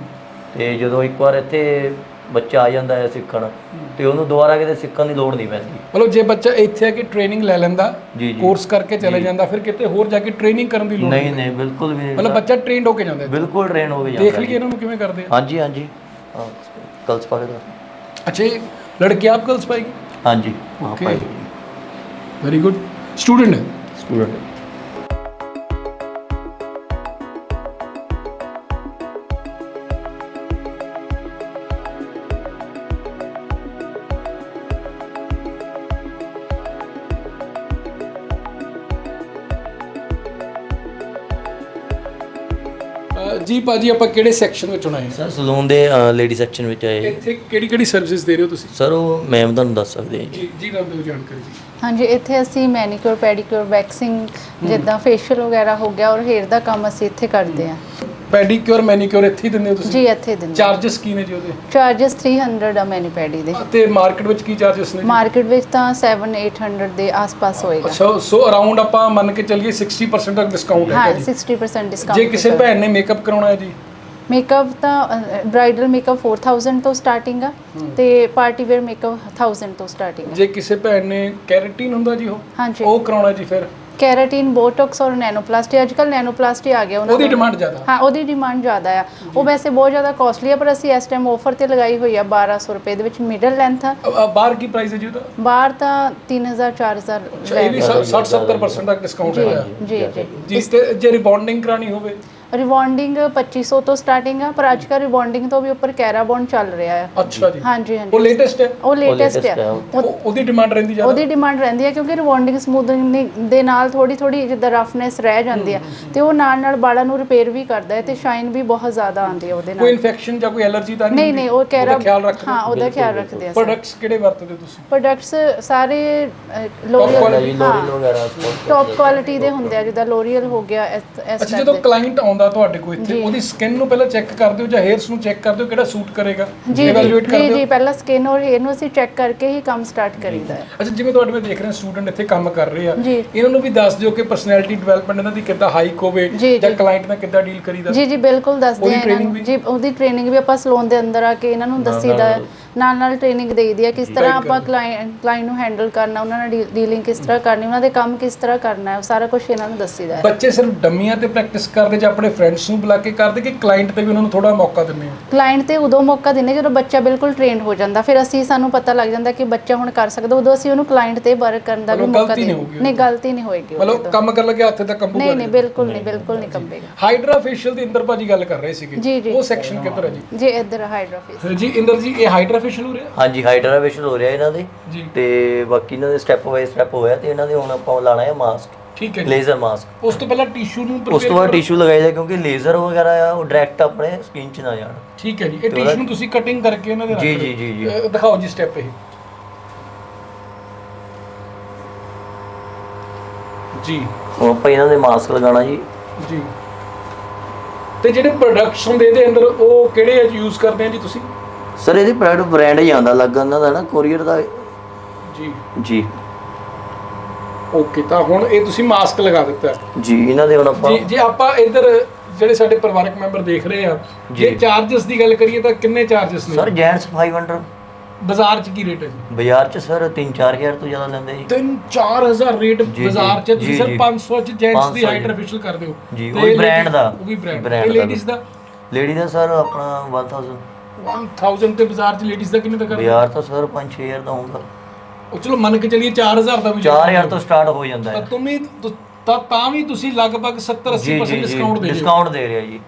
ਤੇ ਜਦੋਂ ਇੱਕ ਵਾਰ ਇੱਥੇ ਬੱਚਾ ਆ ਜਾਂਦਾ ਹੈ ਸਿੱਖਣ ਤੇ ਉਹਨੂੰ ਦੁਬਾਰਾ ਕਿਤੇ ਸਿੱਖਣ ਦੀ ਲੋੜ ਨਹੀਂ ਪੈਂਦੀ। ਮਤਲਬ ਜੇ ਬੱਚਾ ਇੱਥੇ ਆ ਕੇ ਟ੍ਰੇਨਿੰਗ ਲੈ ਲੈਂਦਾ ਜੀ, ਜੀ। ਕੋਰਸ ਕਰਕੇ ਚਲੇ ਜਾਂਦਾ ਫਿਰ ਕਿਤੇ ਹੋਰ ਜਾ ਕੇ ਟ੍ਰੇਨਿੰਗ ਕਰਨ ਦੀ ਲੋੜ ਨਹੀਂ ਨਹੀਂ। ਬਿਲਕੁਲ ਵੀ ਨਹੀਂ। ਮਤਲਬ ਬੱਚਾ ਟ੍ਰੇਨਡ ਹੋ ਕੇ ਜਾਂਦਾ ਹੈ। ਬਿਲਕੁਲ ਟ੍ਰੇਨ ਹੋ ਕੇ ਜਾਂਦਾ ਦੇਖ ਲਈਏ ਇਹਨਾਂ ਨੂੰ ਕਿਵੇਂ ਕਰਦੇ ਆ। ਹਾਂਜੀ ਹਾਂਜੀ। ਹਾਂ ਕਲਸ ਪਾ ਕੇ ਦਿਓ। ਅੱਛਾ ਇਹ ਲੜਕੀ ਆਪ ਗਰਲਸ ਪਾਏਗੀ ਹਾਂਜੀ Okay. ਵੈਰੀ ਗੁੱਡ ਸਟੂਡੈਂਟ ਹੈ ਸਟੂਡੈਂਟ ਭਾਜੀ ਆਪਾਂ ਕਿਹੜੇ ਸੈਕਸ਼ਨ ਵਿੱਚ ਆਏ ਸਰ ਸਲੂਨ ਦੇ ਲੇਡੀ ਸੈਕਸ਼ਨ ਵਿੱਚ ਆਏ। ਇੱਥੇ ਕਿਹੜੀ ਕਿਹੜੀ ਸਰਵਿਸਿਜ਼ ਦੇ ਰਹੇ ਹੋ ਤੁਸੀਂ? ਸਰ ਉਹ ਮੈਮ ਤੁਹਾਨੂੰ ਦੱਸ ਸਕਦੇ ਆ ਜੀ। ਜੀ ਜੀ ਨਾਮ ਦਿਓ ਜਾਣਕਾਰੀ ਜੀ। ਹਾਂਜੀ ਇੱਥੇ ਅਸੀਂ ਮੈਨੀਕਿਉਰ ਪੈਡੀਕਿਉਰ ਵੈਕਸਿੰਗ ਜਿੱਦਾਂ ਫੇਸ਼ੀਅਲ ਵਗੈਰਾ ਹੋ ਗਿਆ ਔਰ ਹੇਅਰ ਦਾ ਕੰਮ ਅਸੀਂ ਇੱਥੇ ਕਰਦੇ ਹਾਂ। ਪੈਡੀਕਿਉਰ ਮੈਨੀਕਿਉਰ ਇੱਥੇ ਹੀ ਦਿੰਦੇ ਹੋ ਤੁਸੀਂ? ਜੀ ਇੱਥੇ ਦਿੰਦੇ ਚਾਰजेस ਕੀ ਨੇ ਜੀ ਉਹਦੇ? ਚਾਰजेस 300 ਆ ਮੈਨੀ ਪੈਡੀ ਦੇ। ਤੇ ਮਾਰਕੀਟ ਵਿੱਚ ਕੀ ਚਾਰजेस ਨੇ ਮਾਰਕੀਟ ਵਿੱਚ ਤਾਂ 7 800 ਦੇ ਆਸ-ਪਾਸ ਹੋਏਗਾ। ਸੋ ਸੋ ਅਰਾਊਂਡ ਆਪਾਂ ਮੰਨ ਕੇ ਚੱਲੀਏ 60% ਦਾ ਡਿਸਕਾਊਂਟ ਹੈ ਜੀ ਹਾਂ 60% ਡਿਸਕਾਊਂਟ ਜੇ ਕਿਸੇ ਭੈਣ ਨੇ ਮੇਕਅਪ ਕਰਾਉਣਾ ਹੈ ਜੀ? ਮੇਕਅਪ ਤਾਂ ਬ੍ਰਾਈਡਲ ਮੇਕਅਪ 4000 ਤੋਂ ਸਟਾਰਟਿੰਗ ਆ ਤੇ ਪਾਰਟੀ ਵੇਅਰ ਮੇਕਅਪ 1000 ਤੋਂ ਸਟਾਰਟਿੰਗ ਜੇ ਕਿਸੇ ਭੈਣ ਨੇ ਕੈਰੇਟਿਨ ਹੁੰਦਾ ਜੀ ਉਹ? ਉਹ ਕਰਾਉਣਾ ਜੀ ਫਿਰ? ਕੈਰਾਟਿਨ ਬੋਟੌਕਸ ਔਰ ਨੈਨੋਪਲਾਸਟੀ ਅੱਜ ਕੱਲ ਨੈਨੋਪਲਾਸਟੀ ਆ ਗਿਆ ਉਹਨਾਂ ਉਹਦੀ ਦਾ। ਡਿਮਾਂਡ ਜ਼ਿਆਦਾ। ਹਾਂ ਉਹਦੀ ਡਿਮਾਂਡ ਜ਼ਿਆਦਾ ਆ। ਉਹ ਵੈਸੇ ਬਹੁਤ ਜ਼ਿਆਦਾ ਕਾਸਟਲੀ ਆ ਪਰ ਅਸੀਂ ਇਸ ਟਾਈਮ ਆਫਰ ਤੇ ਲਗਾਈ ਹੋਈ ਆ 1200 ਰੁਪਏ ਦੇ ਵਿੱਚ ਮਿਡਲ ਲੈਂਥ ਆ। ਅ- ਅ, ਬਾਹਰ ਕੀ ਪ੍ਰਾਈਸ ਹੈ ਜੀ ਉਹਦਾ? ਬਾਹਰ ਤਾਂ 3000 4000 ਅੱਛਾ, ਇਹ ਵੀ 60 70% ਤੱਕ ਡਿਸਕਾਊਂਟ ਹੈ ਜੀ ਜੀ ਜੀ। ਤੇ ਜੇ ਰਿਬੌਂਡਿੰਗ ਕਰਾਣੀ ਹੋਵੇ? ਰਿਬੌਂਡਿੰਗ 2500 ਤੋਂ ਸਟਾਰਟਿੰਗ ਆ ਪਰ ਅੱਜ ਕੱਲ ਰਿਬੌਂਡਿੰਗ ਤੋਂ ਵੀ ਉੱਪਰ ਕੈਰਾਬੌਂਡ ਚੱਲ ਰਿਹਾ ਆ ਅੱਛਾ ਜੀ ਹਾਂਜੀ ਹਾਂਜੀ ਉਹ ਲੇਟੈਸਟ ਹੈ ਉਹ ਲੇਟੈਸਟ latest। ਉਹ- ਉਹ- ਉਹਦੀ ਡਿਮਾਂਡ ਰਹਿੰਦੀ ਜ਼ਿਆਦਾ ਉਹਦੀ ਡਿਮਾਂਡ ਰਹਿੰਦੀ ਹੈ ਕਿਉਂਕਿ ਰਿਬੌਂਡਿੰਗ ਸਮੂਥਨਿੰਗ ਦੇ ਨਾਲ ਥੋੜੀ ਥੋੜੀ ਜਿੱਦਾਂ ਰਫਨੈਸ ਰਹਿ ਜਾਂਦੀ ਹੈ ਤੇ ਉਹ ਨਾਲ ਨਾਲ ਵਾਲਾਂ ਨੂੰ ਰਿਪੇਅਰ ਵੀ ਕਰਦਾ ਹੈ ਤੇ ਸ਼ਾਈਨ ਵੀ ਬਹੁਤ ਜ਼ਿਆਦਾ ਆਉਂਦੀ ਹੈ ਉਹਦੇ ਕੋਈ ਨਾਲ ਇਨਫੈਕਸ਼ਨ ਜਾਂ ਕੋਈ ਐਲਰਜੀ ਤਾਂ ਨਹੀਂ ਨਹੀਂ ਉਹ ਕਹਿ ਉਹਦਾ ਖਿਆਲ ਰੱਖਦੇ ਹਾਂ ਉਹਦਾ ਖਿਆਲ ਰੱਖਦੇ ਆ ਪ੍ਰੋਡਕਟਸ ਕਿਹੜੇ ਵਰਤਦੇ ਤੁਸੀਂ ਪ੍ਰੋਡਕਟਸ ਸਾਰੇ ਲੋਰੀਅਲ ਵਗੈਰਾ ਟੌਪ ਕੁਆਲਿਟੀ ਦੇ ਹੁੰਦੇ ਆ ਜਿੱਦਾਂ ਲੋਰੀਅਲ ਹੋ ਗਿਆ ਇਸ ਇਸ ਅੱਛਾ type ਜਦੋਂ ਦੇ। ਕਲਾਇੰਟ ਆਉਂਦਾ ਤੁਹਾਡੇ ਕੋਲ ਇੱਥੇ? ਉਹਦੀ ਸਕਿਨ ਨੂੰ ਪਹਿਲਾਂ ਚੈੱਕ ਕਰਦੇ ਹੋ ਜਾਂ ਹੇਅਰਸ ਨੂੰ ਚੈੱਕ ਕਰਦੇ ਹੋ ਕਿਹੜਾ ਸੂਟ ਕਰੇਗਾ? ਜੀ ਇਵੈਲੂਏਟ ਜੀ। ਕਰਦੇ ਜੀ ਹੋ? ਜੀ ਪਹਿਲਾਂ ਸਕਿਨ ਔਰ ਹੇਅਰ ਨੂੰ ਅਸੀਂ ਚੈੱਕ ਕਰਕੇ ਹੀ ਕੰਮ ਸਟਾਰਟ ਕਰੀਦਾ ਹੈ। ਅੱਛਾ ਜਿਵੇਂ ਤੁਹਾਡੇ ਮੈਂ ਦੇਖ ਰਿਹਾ ਸਟੂਡੈਂਟ ਇੱਥੇ ਕੰਮ ਕਰ ਰਹੇ ਆ। ਜੀ। ਇਹਨਾਂ ਨੂੰ ਵੀ ਦੱਸ ਦਿਓ ਕਿ ਪਰਸਨੈਲਿਟੀ ਡਿਵੈਲਪਮੈਂਟ ਇਹਨਾਂ ਦੀ ਕਿੱਦਾਂ ਹਾਈਕ ਹੋਵੇ ਜੀ, ਜਾਂ ਜੀ। ਕਲਾਇੰਟ ਨਾਲ ਕਿੱਦਾਂ ਡੀਲ ਕਰੀਦਾ। ਜੀ ਜੀ ਬਿਲਕੁਲ ਦੱਸਦੇ ਉਹਦੀ ਆ ਇਹਨਾਂ training ਨੂੰ। ਵੀ? ਜੀ ਉਹਦੀ ਟ੍ਰੇਨਿੰਗ ਵੀ ਆਪਾਂ ਸਲੂਨ ਦੇ ਅੰਦਰ ਆ ਕੇ ਇਹਨਾਂ ਨੂੰ ਦੱਸੀਦਾ ਹੈ। ਨਾਲ ਨਾਲ ਟ੍ਰੇਨਿੰਗ ਦੇਈਦੀ ਹੈ ਕਿਸ ਤਰ੍ਹਾਂ ਆਪਾਂ ਕਲਾਇੰਟ ਕਲਾਇੰਟ ਨੂੰ ਹੈਂਡਲ ਕਰਨਾ ਉਹਨਾਂ ਨਾਲ ਡੀਲਿੰਗ ਕਿਸ ਤਰ੍ਹਾਂ ਕਰਨੀ ਉਹਨਾਂ ਦੇ ਕੰਮ ਕਿਸ ਤਰ੍ਹਾਂ ਕਰਨਾ ਹੈ ਸਾਰਾ ਕੁਝ ਇਹਨਾਂ ਨੂੰ ਦੱਸੀਦਾ ਹੈ। ਬੱਚੇ ਸਿਰਫ ਡੰਮੀਆਂ ਤੇ ਪ੍ਰੈਕਟਿਸ ਕਰਦੇ ਜਾਂ ਆਪਣੇ ਫਰੈਂਡਸ ਨੂੰ ਬੁਲਾ ਕੇ ਕਰਦੇ ਕਿ ਕਲਾਇੰਟ ਤੇ ਵੀ ਉਹਨਾਂ ਨੂੰ ਥੋੜਾ ਮੌਕਾ ਦਿੰਦੇ ਆ ਕਲਾਇੰਟ ਤੇ ਉਦੋਂ ਮੌਕਾ ਦਿੰਦੇ ਜਦੋਂ ਬੱਚਾ ਬਿਲਕੁਲ ਟ੍ਰੇਨਡ ਹੋ ਜਾਂਦਾ ਫਿਰ ਅਸੀਂ ਸਾਨੂੰ ਪਤਾ ਲੱਗ ਜਾਂਦਾ ਕਿ ਬੱਚਾ ਹੁਣ ਕਰ ਸਕਦਾ ਉਦੋਂ ਅਸੀਂ ਉਹਨੂੰ ਕਲਾਇੰਟ ਤੇ ਵਰਕ ਕਰਨ ਦਾ ਵੀ ਮੌਕਾ ਨਹੀਂ ਗਲਤੀ ਨਹੀਂ ਹੋਏਗੀ ਮਤਲਬ ਤੋਂ। ਕੰਮ ਕਰਨ ਲੱਗਿਆ ਹੱਥੇ ਤੱਕ ਕੰਬੂ ਨਹੀਂ ਨਹੀਂ ਬਿਲਕੁਲ ਨਹੀਂ ਬਿਲਕੁਲ ਨਹੀਂ ਕੰਬੇਗਾ। ਹਾਈਡਰਾ ਫੇਸ਼ੀਅਲ ਦੀ ਇੰਦਰ ਭਾਜੀ ਗੱਲ ਕਰ ਰਹੇ ਸੀਗੇ। ਉਹ ਸੈਕਸ਼ਨ ਕਿੱਧਰ ਹੈ ਜੀ? ਜੀ ਇੱਧਰ ਹਾਈਡਰੋਫੇਸ ਜੀ ਇੰਦਰ ਜੀ ਇਹ ਹਾਈਡਰਾ ਫੇਸ਼ੀਅਲ ਹੋ ਰਿਹਾ? ਹਾਂਜੀ ਹਾਈਡਰਾਵੇਸ਼ਨ ਹੋ ਰਿਹਾ ਇਹਨਾਂ ਦੇ। ਜੀ। ਤੇ ਬਾਕੀ ਇਹਨਾਂ ਦੇ ਸਟੈਪ ਬਾਈ ਸਟੈਪ ਹੋਇਆ ਤੇ ਇਹਨਾਂ ਦੇ ਹੁਣ ਆਪਾਂ ਲਾਣਾ ਹੈ ਮਾਸਕ ਠੀਕ ਹੈ ਲੇਜ਼ਰ ਮਾਸਕ ਉਸ ਤੋਂ ਪਹਿਲਾਂ ਟਿਸ਼ੂ ਨੂੰ ਉਸ ਤੋਂ ਬਾਅਦ। ਟਿਸ਼ੂ ਲਗਾਈਦਾ ਕਿਉਂਕਿ ਲੇਜ਼ਰ ਵਗੈਰਾ ਆ ਉਹ ਡਾਇਰੈਕਟ ਆਪਣੇ ਸਕਿਨ 'ਚ ਨਾ ਜਾਣ। ਠੀਕ ਹੈ ਜੀ। ਇਹ ਟਿਸ਼ੂ ਨੂੰ ਤੁਸੀਂ ਕਟਿੰਗ ਕਰਕੇ ਇਹਨਾਂ ਦੇ ਜੀ। ਜੀ, ਜੀ, ਜੀ। ਦਿਖਾਓ ਜੀ ਸਟੈਪ ਇਹ। ਜੀ। ਹੁਣ ਆਪਾਂ ਇਹਨਾਂ ਦੇ ਮਾਸਕ ਲਗਾਉਣਾ ਜੀ। ਜੀ। ਤੇ ਜਿਹੜੇ ਪ੍ਰੋਡਕਟਸ ਹੁੰਦੇ ਇਹਦੇ ਅੰਦਰ ਉਹ ਕਿਹੜੇ ਯੂਜ਼ ਕਰਦੇ ਆ ਜੀ ਤੁਸੀਂ? ਸਰ ਇਹਦੀ ਪ੍ਰੋਡਕਟ ਬ੍ਰਾਂਡ ਹੀ ਆਉਂਦਾ ਲੱਗਾ ਉਹਨਾਂ ਦਾ ਨਾ ਕੋਰੀਅਰ ਦਾ। ਜੀ। ਜੀ। ਓਕੇ ਤਾਂ ਹੁਣ ਇਹ ਤੁਸੀਂ ਮਾਸਕ ਲਗਾ ਦਿੱਤਾ। ਜੀ ਇਹਨਾਂ ਦੇ ਹੁਣ ਆਪਾਂ ਜੀ ਜੇ ਆਪਾਂ ਇੱਧਰ ਜਿਹੜੇ ਸਾਡੇ ਪਰਿਵਾਰਕ ਮੈਂਬਰ ਦੇਖ ਰਹੇ ਆ ਜੇ ਚਾਰजेस ਦੀ ਗੱਲ ਕਰੀਏ ਤਾਂ ਕਿੰਨੇ ਚਾਰजेस ਨੇ? ਸਰ ਜੈਂਟਸ 500 ਬਾਜ਼ਾਰ 'ਚ ਕੀ ਰੇਟ ਹੈ ਜੀ? ਬਾਜ਼ਾਰ 'ਚ ਸਰ 3-4000 ਤੋਂ ਜ਼ਿਆਦਾ ਲੈਂਦੇ ਜੀ। 3-4000 ਰੇਟ ਬਾਜ਼ਾਰ 'ਚ ਤੁਸੀਂ ਸਰ 500 'ਚ ਜੈਂਟਸ ਦੀ ਹਾਈਟ ਫੇਸ਼ੀਅਲ ਕਰਦੇ ਹੋ ਜੀ ਉਹ ਵੀ ਬ੍ਰਾਂਡ ਦਾ। ਉਹ ਵੀ ਬ੍ਰਾਂਡ ਦਾ। ਲੇਡੀਜ਼ ਦਾ? ਲੇਡੀ ਦਾ ਸਰ ਆਪਣਾ 1000 1000 ਤੇ ਬਾਜ਼ਾਰ 'ਚ ਲੇਡੀਜ਼ ਦਾ ਕਿੰਨੇ ਦਾ ਕਰਦੇ ਬਾਜ਼ਾਰ ਤਾਂ ਸਰ 5-6000 ਦਾ ਹੋਊਗਾ। ਉਹ ਚਲੋ ਮੰਨ ਕੇ ਚੱਲੀਏ 4000 ਦਾ ਵੀ 4000 ਤੋਂ ਸਟਾਰਟ ਹੋ ਜਾਂਦਾ ਤਾਂ ਹੈ ਤੁਮੀ ਤਾਂ ਤਾਂ ਵੀ ਤੁਸੀਂ ਲਗਭਗ 70 ਜੀ 80% ਜੀ ਜੀ ਡਿਸਕਾਊਂਟ ਦੇ ਰਹੇ ਹੋ। ਡਿਸਕਾਊਂਟ ਦੇ ਰਿਹਾ ਜੀ।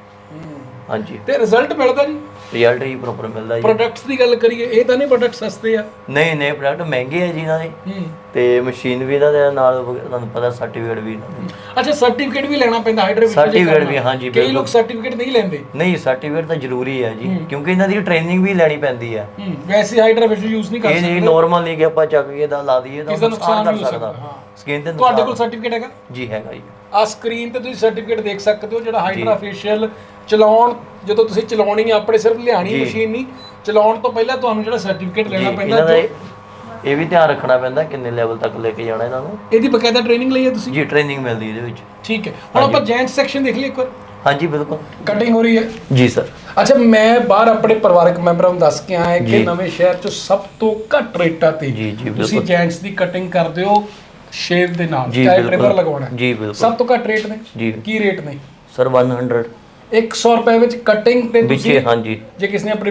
ਹਾਂਜੀ। ਤੇ ਰਿਜ਼ਲਟ ਮਿਲਦਾ ਜੀ? ਰਿਜ਼ਲਟ ਹੀ ਪ੍ਰੋਪਰ ਮਿਲਦਾ ਜੀ। ਪ੍ਰੋਡਕਟਸ ਦੀ ਗੱਲ ਕਰੀਏ ਇਹ ਤਾਂ ਨਹੀਂ ਪ੍ਰੋਡਕਟ ਸਸਤੇ ਆ। ਨਹੀਂ ਨਹੀਂ ਪ੍ਰੋਡਕਟ ਮਹਿੰਗੇ ਆ ਜੀ ਇਹਨਾਂ ਦੇ। ਹੂੰ। ਤੇ ਮਸ਼ੀਨ ਵੀ ਇਹਨਾਂ ਦੇ ਨਾਲ ਤੁਹਾਨੂੰ ਪਤਾ ਸਰਟੀਫਿਕੇਟ ਵੀ ਇਹਨਾਂ ਦੇ। ਅੱਛਾ ਸਰਟੀਫਿਕੇਟ ਵੀ ਲੈਣਾ ਪੈਂਦਾ ਹਾਈਡਰ Certificate ਵੀ, ਹਾਂਜੀ, ਕਈ ਬਿਲਕੁਲ। ਲੋਕ ਸਰਟੀਫਿਕੇਟ ਨਹੀਂ ਲੈਂਦੇ। ਨਹੀਂ ਸਰਟੀਫਿਕੇਟ ਤਾਂ ਜ਼ਰੂਰੀ ਹੈ ਜੀ ਕਿਉਂਕਿ ਇਹਨਾਂ ਦੀ ਟ੍ਰੇਨਿੰਗ ਵੀ ਲੈਣੀ ਪੈਂਦੀ ਹੈ ਹੂੰ ਵੈਸੇ ਹਾਈਡਰ ਯੂਜ਼ ਨਹੀਂ ਕਰ ਇਹ ਨਹੀਂ ਨਾਰਮਲ ਨਹੀਂ ਕਿ ਆਪਾਂ ਚੱਕ ਕੇ ਦਾ ਲਾ ਦਈਏ ਤਾਂ ਨੁਕਸਾਨ ਕਰ ਹੋ ਸਕਦਾ। ਸਕਦਾ, ਹਾਂ। ਸਕਿਨ ਤੇ ਤੁਹਾਡੇ ਕੋਲ ਸਰਟੀਫਿਕੇਟ ਹੈਗਾ? ਜੀ ਹੈਗਾ ਜੀ। ਆ ਸਕਰੀਨ ਤੇ ਤੁਸੀਂ ਸਰਟੀਫਿਕੇਟ ਦੇਖ ਸਕਦੇ ਹੋ ਜਿਹੜਾ ਹਾਈਡਰਾ ਫੇਸ਼ੀਅਲ ਚਲਾਉਣ ਜਦੋਂ ਤੁਸੀਂ ਚਲਾਉਣੀ ਆ ਆਪਣੇ ਸਿਰਫ ਲਿਆਣੀ ਮਸ਼ੀਨ ਨਹੀਂ ਚਲਾਉਣ ਤੋਂ ਪਹਿਲਾਂ ਤੁਹਾਨੂੰ ਜਿਹੜਾ ਸਰਟੀਫਿਕੇਟ ਲੈਣਾ ਪੈਂਦਾ ਇਹਨਾਂ ਦਾ ਜੋ- ਇਹ- ਇਹ ਵੀ ਧਿਆਨ ਰੱਖਣਾ ਪੈਂਦਾ ਕਿੰਨੇ ਲੈਵਲ ਤੱਕ ਲੈ ਕੇ ਜਾਣਾ ਇਹਨਾਂ ਨੂੰ। ਇਹਦੀ ਬਕਾਇਦਾ ਟ੍ਰੇਨਿੰਗ ਲਈ ਹੈ ਤੁਸੀਂ? ਜੀ ਟ੍ਰੇਨਿੰਗ ਮਿਲਦੀ ਇਹਦੇ ਵਿੱਚ। ਠੀਕ ਹੈ। ਹੁਣ ਆਪਾਂ ਜੈਂਟ ਸੈਕਸ਼ਨ ਦੇਖ ਲਈਏ ਇੱਕ ਵਾਰ। ਹਾਂਜੀ ਬਿਲਕੁਲ। ਕਟਿੰਗ ਹੋ ਰਹੀ ਹੈ। ਜੀ ਸਰ ਅੱਛਾ ਮੈਂ ਬਾਹਰ ਆਪਣੇ ਪਰਿਵਾਰਕ ਮੈਂਬਰਾਂ ਨੂੰ ਦੱਸ ਕੇ ਆਇਆ ਕਿ। ਨਵੇਂ ਸ਼ਹਿਰ 'ਚ ਸਭ ਤੋਂ ਘੱਟ ਰੇਟਾਂ ਤੇ ਜੀ, ਜੀ, ਤੁਸੀਂ। ਜੈਂਟਸ ਦੀ ਕਟਿੰਗ ਕਰਦੇ ਹੋ। ਸ਼ੇਵ ਦੇ ਨਾਲ ਜੀ, ਬਿਲਕੁਲ। ਟ੍ਰਿਮਰ ਲਗਵਾਉਣਾ ਹੈ। ਜੀ, ਬਿਲਕੁਲ। ਸਭ ਤੋਂ ਘੱਟ ਰੇਟ ਨੇ ਜੀ। ਕੀ ਰੇਟ ਨੇ ਸਰ 100 100 ਰੁਪਏ ਵਿੱਚ ਕਟਿੰਗ ਤੇ ਵਿੱਚੇ ਤੁਸੀਂ ਹਾਂਜੀ। ਜੇ ਕਿਸੇ ਨੇ ਆਪਣੀ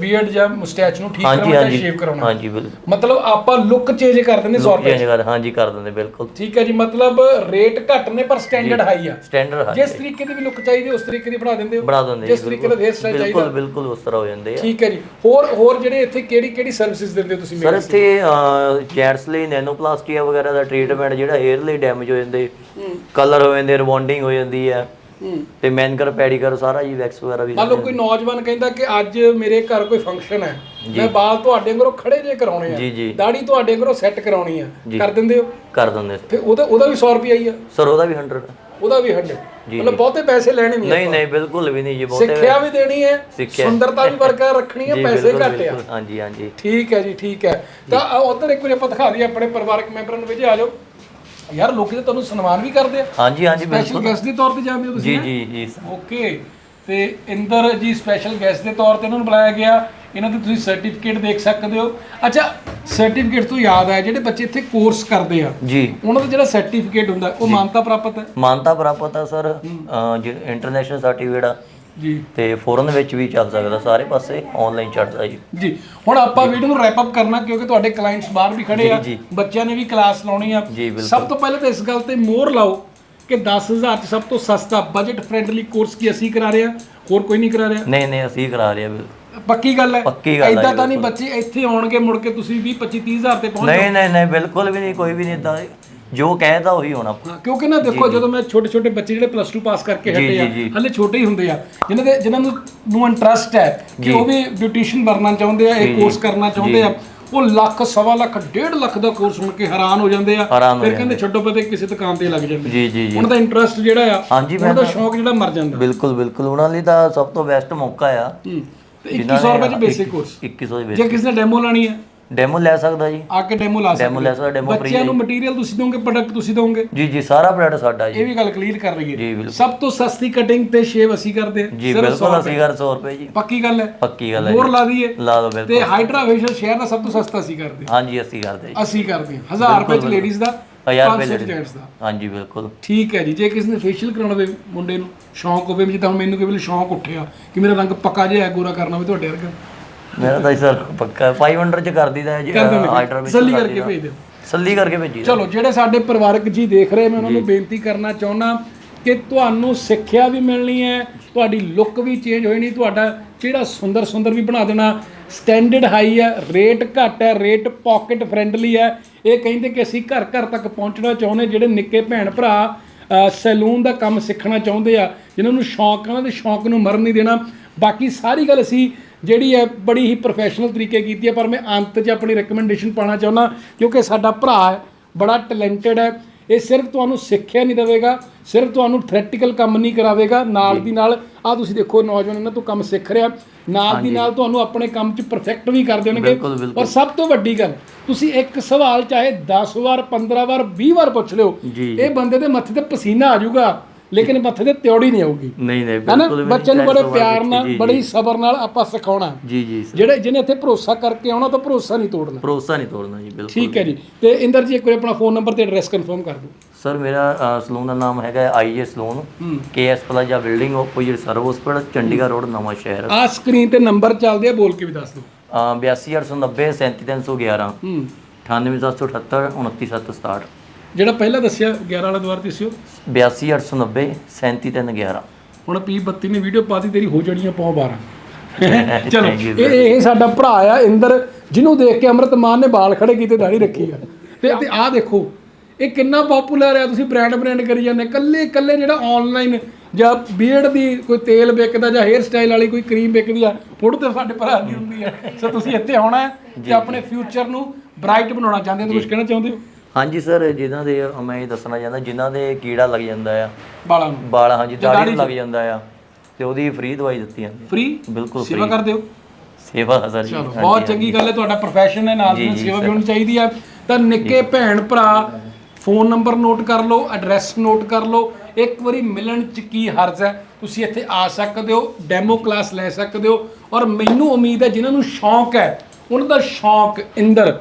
ਬੀਅਰਡ ਜਾਂ ਮੁਸਟੈਚ ਨੂੰ ਠੀਕ ਹਾਂਜੀ ਕਰਾਉਣਾ ਜਾਂ ਹਾਂਜੀ। ਸ਼ੇਵ ਕਰਾਉਣਾ। ਹਾਂਜੀ ਬਿਲਕੁਲ। ਮਤਲਬ ਆਪਾਂ ਲੁੱਕ ਚੇਂਜ ਕਰ ਦਿੰਦੇ 100 ਰੁਪਏ ਚੇਂਜ ਕਰ ਹਾਂਜੀ ਕਰ ਦਿੰਦੇ ਬਿਲਕੁਲ। ਠੀਕ ਹੈ ਜੀ ਮਤਲਬ ਰੇਟ ਘੱਟ ਨੇ ਪਰ ਸਟੈਂਡਰਡ ਹਾਈ ਆ। ਸਟੈਂਡਰਡ ਹਾਂ ਜਿਸ ਤਰੀਕੇ ਦੀ ਵੀ ਲੁੱਕ ਚਾਹੀਦੀ ਉਸ ਤਰੀਕੇ ਦੀ ਬਣਾ ਦਿੰਦੇ ਹੋ। ਬਣਾ ਦਿੰਦੇ ਜਿਸ ਤਰੀਕੇ ਦਾ ਬਿਲਕੁਲ। ਹੇਅਰ ਸਟਾਈਲ ਬਿਲਕੁਲ ਚਾਹੀਦਾ ਬਿਲਕੁਲ ਉਸ ਤਰ੍ਹਾਂ ਹੋ ਜਾਂਦੇ ਆ। ਠੀਕ ਹੈ ਜੀ। ਹੋਰ ਹੋਰ ਜਿਹੜੇ ਇੱਥੇ ਕਿਹੜੀ ਕਿਹੜੀ ਸਰਵਿਸਿਜ਼ ਦਿੰਦੇ ਹੋ ਤੁਸੀਂ ਸਰ ਮੇਰੇ ਇੱਥੇ ਜੈਂਟਸ ਲਈ ਨੈਨੋਪਲਾਸਟੀਆ ਵਗੈਰਾ ਦਾ ਟ੍ਰੀਟਮੈਂਟ ਜਿਹੜਾ ਹੇਅਰ ਲਈ ਡੈਮੇਜ ਹੋ ਜਾਂਦੇ। ਕਲਰ ਹੋ ਜਾਂਦੇ ਰਿਬੌਂਡਿੰਗ ਹੋ ਜਾਂਦੀ ਹੈ ਹੂੰ। ਤੇ ਮੈਨਕਰ ਪੈਡੀਕਰ ਸਾਰਾ ਜੀ ਵੈਕਸ ਵਗੈਰਾ ਵੀ ਮੰਨ ਲਓ ਕੋਈ ਨੌਜਵਾਨ ਕਹਿੰਦਾ ਕਿ ਅੱਜ ਮੇਰੇ ਘਰ ਕੋਈ ਫੰਕਸ਼ਨ ਹੈ ਮੈਂ ਵਾਲ ਤੁਹਾਡੇ ਅੰਗਰੋਂ ਖੜੇ ਜੇ ਕਰਾਉਣੇ ਆ। ਜੀ ਦਾੜੀ ਤੁਹਾਡੇ ਅੰਗਰੋਂ ਸੈੱਟ ਕਰਾਉਣੀ ਆ। ਕਰ ਦਿੰਦੇ ਹੋ? ਕਰ ਦਿੰਦੇ ਤੇ ਉਹਦਾ ਉਹਦਾ ਵੀ 100 ਰੁਪਿਆ ਹੀ ਆ। ਸਰ ਉਹਦਾ ਵੀ 100 ਉਹਦਾ ਵੀ 100 ਮਤਲਬ ਬਹੁਤੇ ਪੈਸੇ ਲੈਣੇ ਨਹੀਂ ਨਹੀਂ ਨਹੀਂ ਬਿਲਕੁਲ ਵੀ ਨਹੀਂ ਜੀ ਬਹੁਤੇ ਸਿੱਖਿਆ ਵੀ ਦੇਣੀ ਹੈ ਸਿੱਖਿਆ। ਸੁੰਦਰਤਾ ਵੀ ਬਰਕਰਾਰ ਰੱਖਣੀ ਹੈ ਜੀ ਪੈਸੇ ਬਿਲਕੁਲ ਘੱਟ ਆ। ਬਿਲਕੁਲ। ਹਾਂਜੀ ਹਾਂਜੀ। ਠੀਕ ਹੈ ਜੀ ਠੀਕ ਹੈ। ਤਾਂ ਉਧਰ ਇੱਕ ਵਾਰੀ ਆਪਾਂ ਦਿਖਾ ਦਈਏ ਆਪਣੇ ਪਰਿਵਾਰਕ ਮੈਂਬਰਾਂ ਨੂੰ ਵੀ। ਆ ਜਾਓ। ਯਾਰ ਲੋਕੀ ਤਾਂ ਤੁਹਾਨੂੰ ਸਨਮਾਨ ਵੀ ਕਰਦੇ ਆ। ਹਾਂਜੀ ਹਾਂਜੀ ਸਪੈਸ਼ਲ ਬਿਲਕੁਲ। ਗੈਸਟ ਦੇ ਤੌਰ ਤੇ ਜਾਂਦੇ ਹੋ ਤੁਸੀਂ? ਜੀ ਜੀ ਓਕੇ ਤੇ ਇੰਦਰ ਜੀ ਸਪੈਸ਼ਲ ਗੈਸਟ ਦੇ ਤੌਰ ਤੇ ਇਹਨਾਂ ਨੂੰ ਬੁਲਾਇਆ ਗਿਆ। ਇਹਨਾਂ ਦੇ ਤੁਸੀਂ ਸਰਟੀਫਿਕੇਟ ਦੇਖ ਸਕਦੇ ਹੋ। ਅੱਛਾ ਸਰਟੀਫਿਕੇਟ ਤੋਂ ਯਾਦ ਆਇਆ ਜਿਹੜੇ ਬੱਚੇ ਇੱਥੇ ਕੋਰਸ ਕਰਦੇ ਆ ਜੀ। ਉਹਨਾਂ ਦਾ ਜਿਹੜਾ ਸਰਟੀਫਿਕੇਟ ਹੁੰਦਾ ਉਹ ਮਾਨਤਾ ਪ੍ਰਾਪਤ ਹੈ? ਮਾਨਤਾ ਪ੍ਰਾਪਤ ਆ ਸਰ। ਇੰਟਰਨੈਸ਼ਨਲ ਸਰਟੀਫਿਕੇਟ ਆ ਜੀ। ਤੇ ਫੋਰਨ ਵਿੱਚ ਵੀ ਚੱਲ ਸਕਦਾ ਸਾਰੇ ਪਾਸੇ ਆਨਲਾਈਨ ਚੱਲਦਾ ਜੀ। ਜੀ ਹੁਣ ਆਪਾਂ ਵੀਡੀਓ ਨੂੰ ਰੈਪ ਅਪ ਕਰਨਾ ਕਿਉਂਕਿ ਤੁਹਾਡੇ ਕਲਾਇੰਟਸ ਬਾਹਰ ਵੀ ਖੜੇ ਆ ਜੀ, ਜੀ। ਬੱਚਿਆਂ ਨੇ ਵੀ ਕਲਾਸ ਲਾਉਣੀ ਆ। ਜੀ, ਬਿਲਕੁਲ। ਸਭ ਤੋਂ ਪਹਿਲਾਂ ਤਾਂ ਇਸ ਗੱਲ ਤੇ ਮੋਹਰ ਲਾਓ ਕਿ 10000 ਚ ਸਭ ਤੋਂ ਸਸਤਾ ਬਜਟ ਫ੍ਰੈਂਡਲੀ ਕੋਰਸ ਕੀ ਅਸੀਂ ਕਰਾ ਰਹੇ ਆ ਹੋਰ ਕੋਈ ਨਹੀਂ ਕਰਾ ਰਿਹਾ? ਨਹੀਂ ਨਹੀਂ ਅਸੀਂ ਕਰਾ ਰਹੇ ਆ ਬਿਲ- ਪੱਕੀ ਗੱਲ ਹੈ? ਪੱਕੀ ਗੱਲ ਹੈ ਏਦਾਂ ਤਾਂ ਨਹੀਂ ਬੱਚੇ ਇੱਥੇ ਆਉਣਗੇ ਮੁੜ ਕੇ ਤੁਸੀਂ 20 25 30000 ਤੇ ਪਹੁੰਚ ਨਹੀਂ ਨਹੀਂ ਨਹੀਂ ਬਿਲਕੁਲ ਵੀ ਨਹੀਂ ਕੋਈ ਵੀ ਨਹੀਂ ਇਦਾਂ ਜੋ ਕਹਿਤਾ ਉਹੀ ਹੋਣਾ। ਹਾਂ, ਕਿਉਂਕਿ ਨਾ ਦੇਖੋ ਜਦੋਂ ਮੈਂ ਛੋਟੇ ਛੋਟੇ ਬੱਚੇ ਜਿਹੜੇ ਪਲੱਸ 2 ਪਾਸ ਕਰਕੇ ਜੀ, ਹਟੇ ਆ ਜੀ, ਜੀ। ਹਲੇ ਛੋਟੇ ਹੀ ਹੁੰਦੇ ਆ ਜਿਨ੍ਹਾਂ ਦੇ ਜਿਨ੍ਹਾਂ ਨੂੰ ਨੂੰ ਇੰਟਰਸਟ ਹੈ ਕਿ ਉਹ ਵੀ ਬਿਊਟੀਸ਼ੀਅਨ ਬਣਨਾ ਚਾਹੁੰਦੇ ਆ ਇਹ ਕੋਰਸ ਕਰਨਾ ਚਾਹੁੰਦੇ ਆ ਉਹ ਲੱਖ ਸਵਾ ਲੱਖ ਡੇਢ ਲੱਖ ਦਾ ਕੋਰਸ ਸੁਣ ਕੇ ਹੈਰਾਨ ਹੋ ਜਾਂਦੇ ਆ ਹੈਰਾਨ ਹੋ ਫਿਰ ਕਹਿੰਦੇ ਛੱਡੋ ਪਤੇ ਕਿਸੇ ਦੁਕਾਨ ਤੇ ਲੱਗ ਜਾਂਦੇ ਜੀ ਜੀ ਜੀ। ਉਹਨਾਂ ਦਾ ਇੰਟਰਸਟ ਜਿਹੜਾ ਆ ਹਾਂਜੀ, ਉਹਨਾਂ ਦਾ ਸ਼ੌਕ ਜਿਹੜਾ ਮਰ ਜਾਂਦਾ। ਬਿਲਕੁਲ ਬਿਲਕੁਲ। ਉਹਨਾਂ ਲਈ ਤਾਂ ਸਭ ਤੋਂ ਬੈਸਟ ਮੌਕਾ ਆ। ਹੂੰ। ਤੇ 2100 ਰੁਪਏ ਚ ਬੇਸਿਕ ਕੋਰਸ 2100 ਦੇ ਜੇ ਕਿਸੇ ਨੇ ਡੈਮੋ ਲਾਣੀ ਹੈ ਡੈਮੋ ਲੈ ਸਕਦਾ ਜੀ। ਆ ਕੇ ਡੈਮੋ ਲਾ ਡੈਮੋ ਸਕਦੇ। ਲੈ ਸਕਦਾ ਡੈਮੋ ਬੱਚਿਆਂ ਨੂੰ ਮਟੀਰੀਅਲ ਤੁਸੀਂ ਦੋਗੇ ਪ੍ਰੋਡਕਟ ਤੁਸੀਂ ਦੋਗੇ ਜੀ ਜੀ ਸਾਰਾ ਪ੍ਰੋਡਕਟ ਸਾਡਾ ਜੀ। ਇਹ ਵੀ ਗੱਲ ਕਲੀਅਰ ਕਰ ਲਈਏ ਜੀ ਬਿਲਕੁਲ। ਸਭ ਤੋਂ ਸਸਤੀ ਕਟਿੰਗ ਤੇ ਸ਼ੇਵ ਅਸੀਂ ਕਰਦੇ ਹਾਂ। ਜੀ ਬਿਲਕੁਲ ਅਸੀਂ ਕਰ 100 ਰੁਪਏ ਜੀ। ਪੱਕੀ ਗੱਲ ਹੈ। ਪੱਕੀ ਗੱਲ ਹੈ ਹੋਰ ਲਾ ਦਈਏ। ਲਾ ਦੋ ਬਿਲਕੁਲ। ਤੇ ਹਾਈਡਰਾ ਫੇਸ਼ੀਅਲ ਸ਼ਹਿਰ ਦਾ ਸਭ ਤੋਂ ਸਸਤਾ ਅਸੀਂ ਕਰਦੇ ਹਾਂ। ਹਾਂਜੀ ਅਸੀਂ ਕਰਦੇ ਜੀ। ਅਸੀਂ ਕਰਦੇ ਹਾਂ। 1000 ਰੁਪਏ ਚ ਲੇਡੀਜ਼ ਦਾ 1000 500 ਰੁਪਏ ਜੈਂਟਸ ਦਾ। ਹਾਂਜੀ ਬਿਲਕੁਲ। ਠੀਕ ਹੈ ਜੀ। ਜੇ ਕਿਸੇ ਨੇ ਫੇਸ਼ੀਅਲ ਕਰਾਉਣਾ ਹੋਵੇ ਮੁੰਡੇ ਨੂੰ ਸ਼ੌਂਕ ਹੋਵੇ ਜਿੱਦਾਂ ਮੈਨੂੰ ਕੋਈ ਸ਼ੌਂਕ ਉੱਠਿਆ ਕਿ ਮੇਰਾ ਰੰਗ ਪੱਕਾ ਜਿਹਾ ਹੈ ਗੋਰਾ ਕਰਨਾ ਹੋਵੇ ਤੁਹਾਡੇ ਵਰਗਾ। ਮੇਰਾ ਤਾਂ ਸਰ ਪੱਕਾ 500 ਚ ਕਰ ਦੀਦਾ ਜੀ ਕਰ ਦਿੰਦੇ ਆਈਟਰ ਵਿੱਚ ਕਰ ਕਰਕੇ। ਭੇਜ ਦਿਓ। ਤਸੱਲੀ ਕਰਕੇ ਭੇਜੀ। ਚਲੋ ਜਿਹੜੇ ਸਾਡੇ ਪਰਿਵਾਰਕ ਜੀ ਦੇਖ ਰਹੇ ਮੈਂ ਉਹਨਾਂ ਨੂੰ ਬੇਨਤੀ ਕਰਨਾ ਚਾਹੁੰਦਾ ਕਿ ਤੁਹਾਨੂੰ ਸਿੱਖਿਆ ਵੀ ਮਿਲਣੀ ਹੈ ਤੁਹਾਡੀ ਲੁੱਕ ਵੀ ਚੇਂਜ ਨਹੀਂ ਤੁਹਾਡਾ ਜਿਹੜਾ ਸੁੰਦਰ ਸੁੰਦਰ ਵੀ ਬਣਾ ਦੇਣਾ। ਸਟੈਂਡਰਡ ਹਾਈ ਹੈ ਰੇਟ ਘੱਟ ਹੈ ਰੇਟ ਪਾਕਟ ਫ੍ਰੈਂਡਲੀ ਹੈ। ਇਹ ਕਹਿੰਦੇ ਕਿ ਅਸੀਂ ਘਰ ਘਰ ਤੱਕ ਪਹੁੰਚਣਾ ਚਾਹੁੰਦੇ ਜਿਹੜੇ ਨਿੱਕੇ ਭੈਣ ਭਰਾ ਸੈਲੂਨ ਦਾ ਕੰਮ ਸਿੱਖਣਾ ਚਾਹੁੰਦੇ ਆ ਜਿਨ੍ਹਾਂ ਨੂੰ ਸ਼ੌਂਕ ਆ ਉਹਨਾਂ ਦੇ ਸ਼ੌਂਕ ਨੂੰ ਮਰਨ ਨਹੀਂ ਦੇਣਾ। ਬਾਕੀ ਸਾਰੀ ਗੱਲ ਅਸੀਂ ਜਿਹੜੀ ਹੈ ਬੜੀ ਹੀ ਪ੍ਰੋਫੈਸ਼ਨਲ ਤਰੀਕੇ ਕੀਤੀ ਹੈ ਪਰ ਮੈਂ ਅੰਤ 'ਚ ਆਪਣੀ ਰეკਮੈਂਡੇਸ਼ਨ ਪਾਣਾ ਚਾਹੁੰਦਾ ਕਿਉਂਕਿ ਸਾਡਾ ਭਰਾ ਹੈ ਬੜਾ ਟੈਲੈਂਟਡ ਹੈ ਇਹ ਸਿਰਫ ਤੁਹਾਨੂੰ ਸਿੱਖਿਆ ਨਹੀਂ ਦੇਵੇਗਾ ਸਿਰਫ ਤੁਹਾਨੂੰ ਥਿਓਰੈਟੀਕਲ ਕੰਮ ਨਹੀਂ ਕਰਾਵੇਗਾ ਨਾਲ ਦੀ ਨਾਲ ਆ ਤੁਸੀਂ ਦੇਖੋ ਨੌਜਵਾਨ ਇਹਨਾਂ ਤੋਂ ਕੰਮ ਸਿੱਖ ਰਿਹਾ ਨਾਲ ਦੀ ਨਾਲ ਤੁਹਾਨੂੰ ਆਪਣੇ ਕੰਮ 'ਚ ਪਰਫੈਕਟ ਵੀ ਕਰ ਦੇਣਗੇ। ਔਰ ਸਭ ਤੋਂ ਵੱਡੀ ਗੱਲ ਤੁਸੀਂ ਇੱਕ ਸਵਾਲ ਚਾਹੇ 10 ਵਾਰ 15 ਵਾਰ 20 ਵਾਰ ਪੁੱਛ ਲਿਓ। ਇਹ ਬੰਦੇ ਦੇ ਮੱਥੇ ਤੇ ਪਸੀਨਾ ਆ ਜਾਊਗਾ ਲੇਕਿਨ ਮੱਥੇ ਤੇ ਤਿਉੜੀ ਨਹੀਂ ਆਊਗੀ। ਨਹੀਂ ਨਹੀਂ ਬਿਲਕੁਲ ਬੱਚੇ ਨੂੰ ਬੜੇ ਪਿਆਰ ਨਾਲ ਬੜੇ ਸਬਰ ਨਾਲ ਆਪਾਂ ਸਿਖਾਉਣਾ। ਜੀ ਜੀ ਜਿਹੜੇ ਜਿਹਨੇ ਇੱਥੇ ਭਰੋਸਾ ਕਰਕੇ ਆਉਣਾ ਤਾਂ ਭਰੋਸਾ ਨਹੀਂ ਤੋੜਨਾ। ਭਰੋਸਾ ਨਹੀਂ ਤੋੜਨਾ ਜੀ ਬਿਲਕੁਲ ਠੀਕ ਹੈ ਜੀ। ਤੇ ਇੰਦਰ ਜੀ ਇੱਕ ਵਾਰ ਆਪਣਾ ਫੋਨ ਨੰਬਰ ਤੇ ਐਡਰੈਸ ਕਨਫਰਮ ਕਰ ਦਿਓ। ਸਰ ਮੇਰਾ ਸਲੂਨ ਦਾ ਨਾਮ ਹੈਗਾ IA salon. KS plaza building opposite Sarv hospital Chandigarh road Nawanshahr. ਆ ਸਕਰੀਨ ਤੇ ਨੰਬਰ ਚੱਲਦੇ ਆ ਬੋਲ ਕੇ ਵੀ ਦੱਸ ਦਿਓ। ਅਹ 82890 37311 ਹੂੰ। 98778 29767 ਜਿਹੜਾ ਪਹਿਲਾਂ ਦੱਸਿਆ 11 ਵਾਲਾ ਦੁਆਰ ਦੱਸਿਓ 82890 37311 ਹੁਣ ਪੀ 32 ਨੇ ਵੀਡੀਓ ਪਾਤੀ ਤੇਰੀ ਹੋ ਜੜੀਆਂ ਪੌ 12 ਚਲੋ ਇਹ ਇਹ ਸਾਡਾ ਭਰਾ ਆ ਇੰਦਰ ਜਿਹਨੂੰ ਦੇਖ ਕੇ ਅੰਮ੍ਰਿਤ ਮਾਨ ਨੇ ਬਾਲ ਖੜੇ ਕੀਤੇ ਦਾੜੀ ਰੱਖੀ ਆ। ਤੇ ਤੇ ਆਹ ਦੇਖੋ ਇਹ ਕਿੰਨਾ ਪਪੂਲਰ ਆ ਤੁਸੀਂ ਬ੍ਰਾਂਡ ਬ੍ਰਾਂਡ ਕਰੀ ਜਾਂਦੇ ਕੱਲੇ ਕੱਲੇ ਜਿਹੜਾ ਆਨਲਾਈਨ ਜਾਂ ਬੀਅਰਡ ਦੀ ਕੋਈ ਤੇਲ ਵਿਕਦਾ ਜਾਂ ਹੇਅਰ ਸਟਾਈਲ ਵਾਲੀ ਕੋਈ ਕਰੀਮ ਵਿਕਦੀ ਆ ਫੋਟੋ ਤੇ ਸਾਡੇ ਭਰਾ ਦੀ ਹੁੰਦੀ ਆ। ਸੋ ਤੁਸੀਂ ਇੱਥੇ ਆਉਣਾ ਹੈ ਤੇ ਆਪਣੇ ਫਿਊਚਰ ਨੂੰ ਬ੍ਰਾਈਟ ਬਣਾਉਣਾ ਚਾਹੁੰਦੇ ਹੋ ਤੁਸੀਂ ਕਹਿਣਾ ਚਾਹੁੰਦੇ ਹੋ? ਹਾਂਜੀ ਸਰ ਜਿਨ੍ਹਾਂ ਦੇ ਮੈਂ ਇਹ ਦੱਸਣਾ ਚਾਹੁੰਦਾ ਜਿਨ੍ਹਾਂ ਦੇ ਕੀੜਾ ਲੱਗ ਜਾਂਦਾ ਆ ਬਾਲਾਂ ਨੂੰ। ਵਾਲ ਹਾਂਜੀ ਦਾੜੀ ਨੂੰ ਲੱਗ ਜਾਂਦਾ ਆ ਤੇ ਉਹਦੀ ਫ੍ਰੀ ਦਵਾਈ ਦਿੱਤੀ ਜਾਂਦੀ ਫ੍ਰੀ? ਬਿਲਕੁਲ ਸੇਵਾ ਕਰਦੇ ਹੋ? ਸੇਵਾ ਸਰ ਜੀ ਚਲੋ ਬਹੁਤ ਚੰਗੀ ਗੱਲ ਹੈ ਤੁਹਾਡਾ ਪ੍ਰੋਫੈਸ਼ਨ ਹੈ ਨਾਲ ਦੀ ਨਾਲ ਸੇਵਾ ਵੀ ਹੋਣੀ ਚਾਹੀਦੀ ਹੈ। ਤਾਂ ਨਿੱਕੇ ਭੈਣ ਭਰਾ ਫੋਨ ਨੰਬਰ ਨੋਟ ਕਰ ਲਓ ਐਡਰੈਸ ਨੋਟ ਕਰ ਲਓ ਇੱਕ ਵਾਰੀ ਮਿਲਣ ਚ ਕੀ ਹਰਜ਼ ਹੈ ਤੁਸੀਂ ਇੱਥੇ ਆ ਸਕਦੇ ਹੋ ਡੈਮੋ ਕਲਾਸ ਲੈ ਸਕਦੇ ਹੋ ਔਰ ਮੈਨੂੰ ਉਮੀਦ ਹੈ ਜਿਨ੍ਹਾਂ ਨੂੰ ਸ਼ੌਂਕ ਹੈ ਉਹਨਾਂ ਦਾ ਸ਼ੌਂਕ ਇੰਦਰ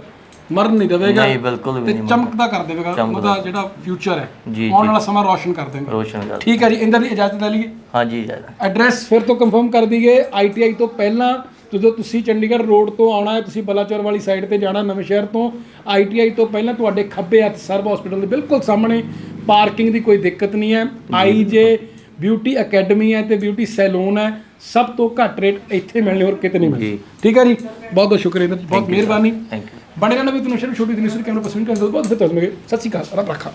ਮਰਨ ਨਹੀਂ ਦੇਵੇਗਾ ਨਹੀਂ ਬਿਲਕੁਲ ਵੀ ਤੇ ਨਹੀਂ ਚਮਕਦਾ ਕਰ ਦੇਵੇਗਾ ਉਹਦਾ ਜਿਹੜਾ ਫਿਊਚਰ ਹੈ। ਜੀ, ਆਉਣ ਵਾਲਾ ਸਮਾਂ ਰੋਸ਼ਨ ਕਰ ਦੇਵੇਗਾ ਰੋਸ਼ਨ ਕਰ ਠੀਕ ਹੈ ਜੀ ਇੰਦਰ ਦੀ ਇਜਾਜ਼ਤ ਲੈ ਲਈਏ। ਹਾਂਜੀ ਜੀ। ਐਡਰੈਸ ਫਿਰ ਤੋਂ ਕੰਫਰਮ ਕਰ ਦਈਏ ਆਈਟੀਆਈ ਤੋਂ ਪਹਿਲਾਂ ਜਦੋਂ ਤੁਸੀਂ ਚੰਡੀਗੜ੍ਹ ਰੋਡ ਤੋਂ ਆਉਣਾ ਹੈ ਤੁਸੀਂ ਬਲਾਚੌਰ ਵਾਲੀ ਸਾਈਡ ਤੇ ਜਾਣਾ ਨਵੇਂ ਸ਼ਹਿਰ ਤੋਂ ਆਈਟੀਆਈ ਤੋਂ ਪਹਿਲਾਂ ਤੁਹਾਡੇ ਖੱਬੇ ਹੱਥ ਸਰਬ ਹਸਪੀਟਲ ਦੇ ਬਿਲਕੁਲ ਸਾਹਮਣੇ ਪਾਰਕਿੰਗ ਦੀ ਕੋਈ ਦਿੱਕਤ ਨਹੀਂ ਹੈ। ਆਈਜੇ ਬਿਊਟੀ ਅਕੈਡਮੀ ਹੈ ਤੇ ਬਿਊਟੀ ਸੈਲੂਨ ਹੈ। ਸਭ ਤੋਂ ਘੱਟ ਰੇਟ ਇੱਥੇ ਮਿਲਣੇ ਹੋਰ ਕਿਤੇ ਨਹੀਂ ਮਿਲਣੇ। ਜੀ। ਠੀਕ ਹੈ ਜੀ ਬਹੁਤ ਬਹੁਤ ਸ਼ੁਕਰੀਆ ਇੰਦਰ ਜੀ, ਬਹੁਤ ਮਿਹਰਬਾਨੀ। ਥੈਂਕ ਯੂ ਬਣੇ ਰਹਿਣਾ ਵੀ ਤੁਹਾਨੂੰ ਸ਼ੁਰੂ ਛੋਟੀ ਦਿਨ ਸਿਰ ਕੈਮਰਾ ਪਸੰਦ ਕਰਦੇ ਬਹੁਤ ਬਹੁਤ ਧੰਨਵਾਦ ਸਤਿ ਸ਼੍ਰੀ ਅਕਾਲ ਰੱਬ ਰੱਖਾ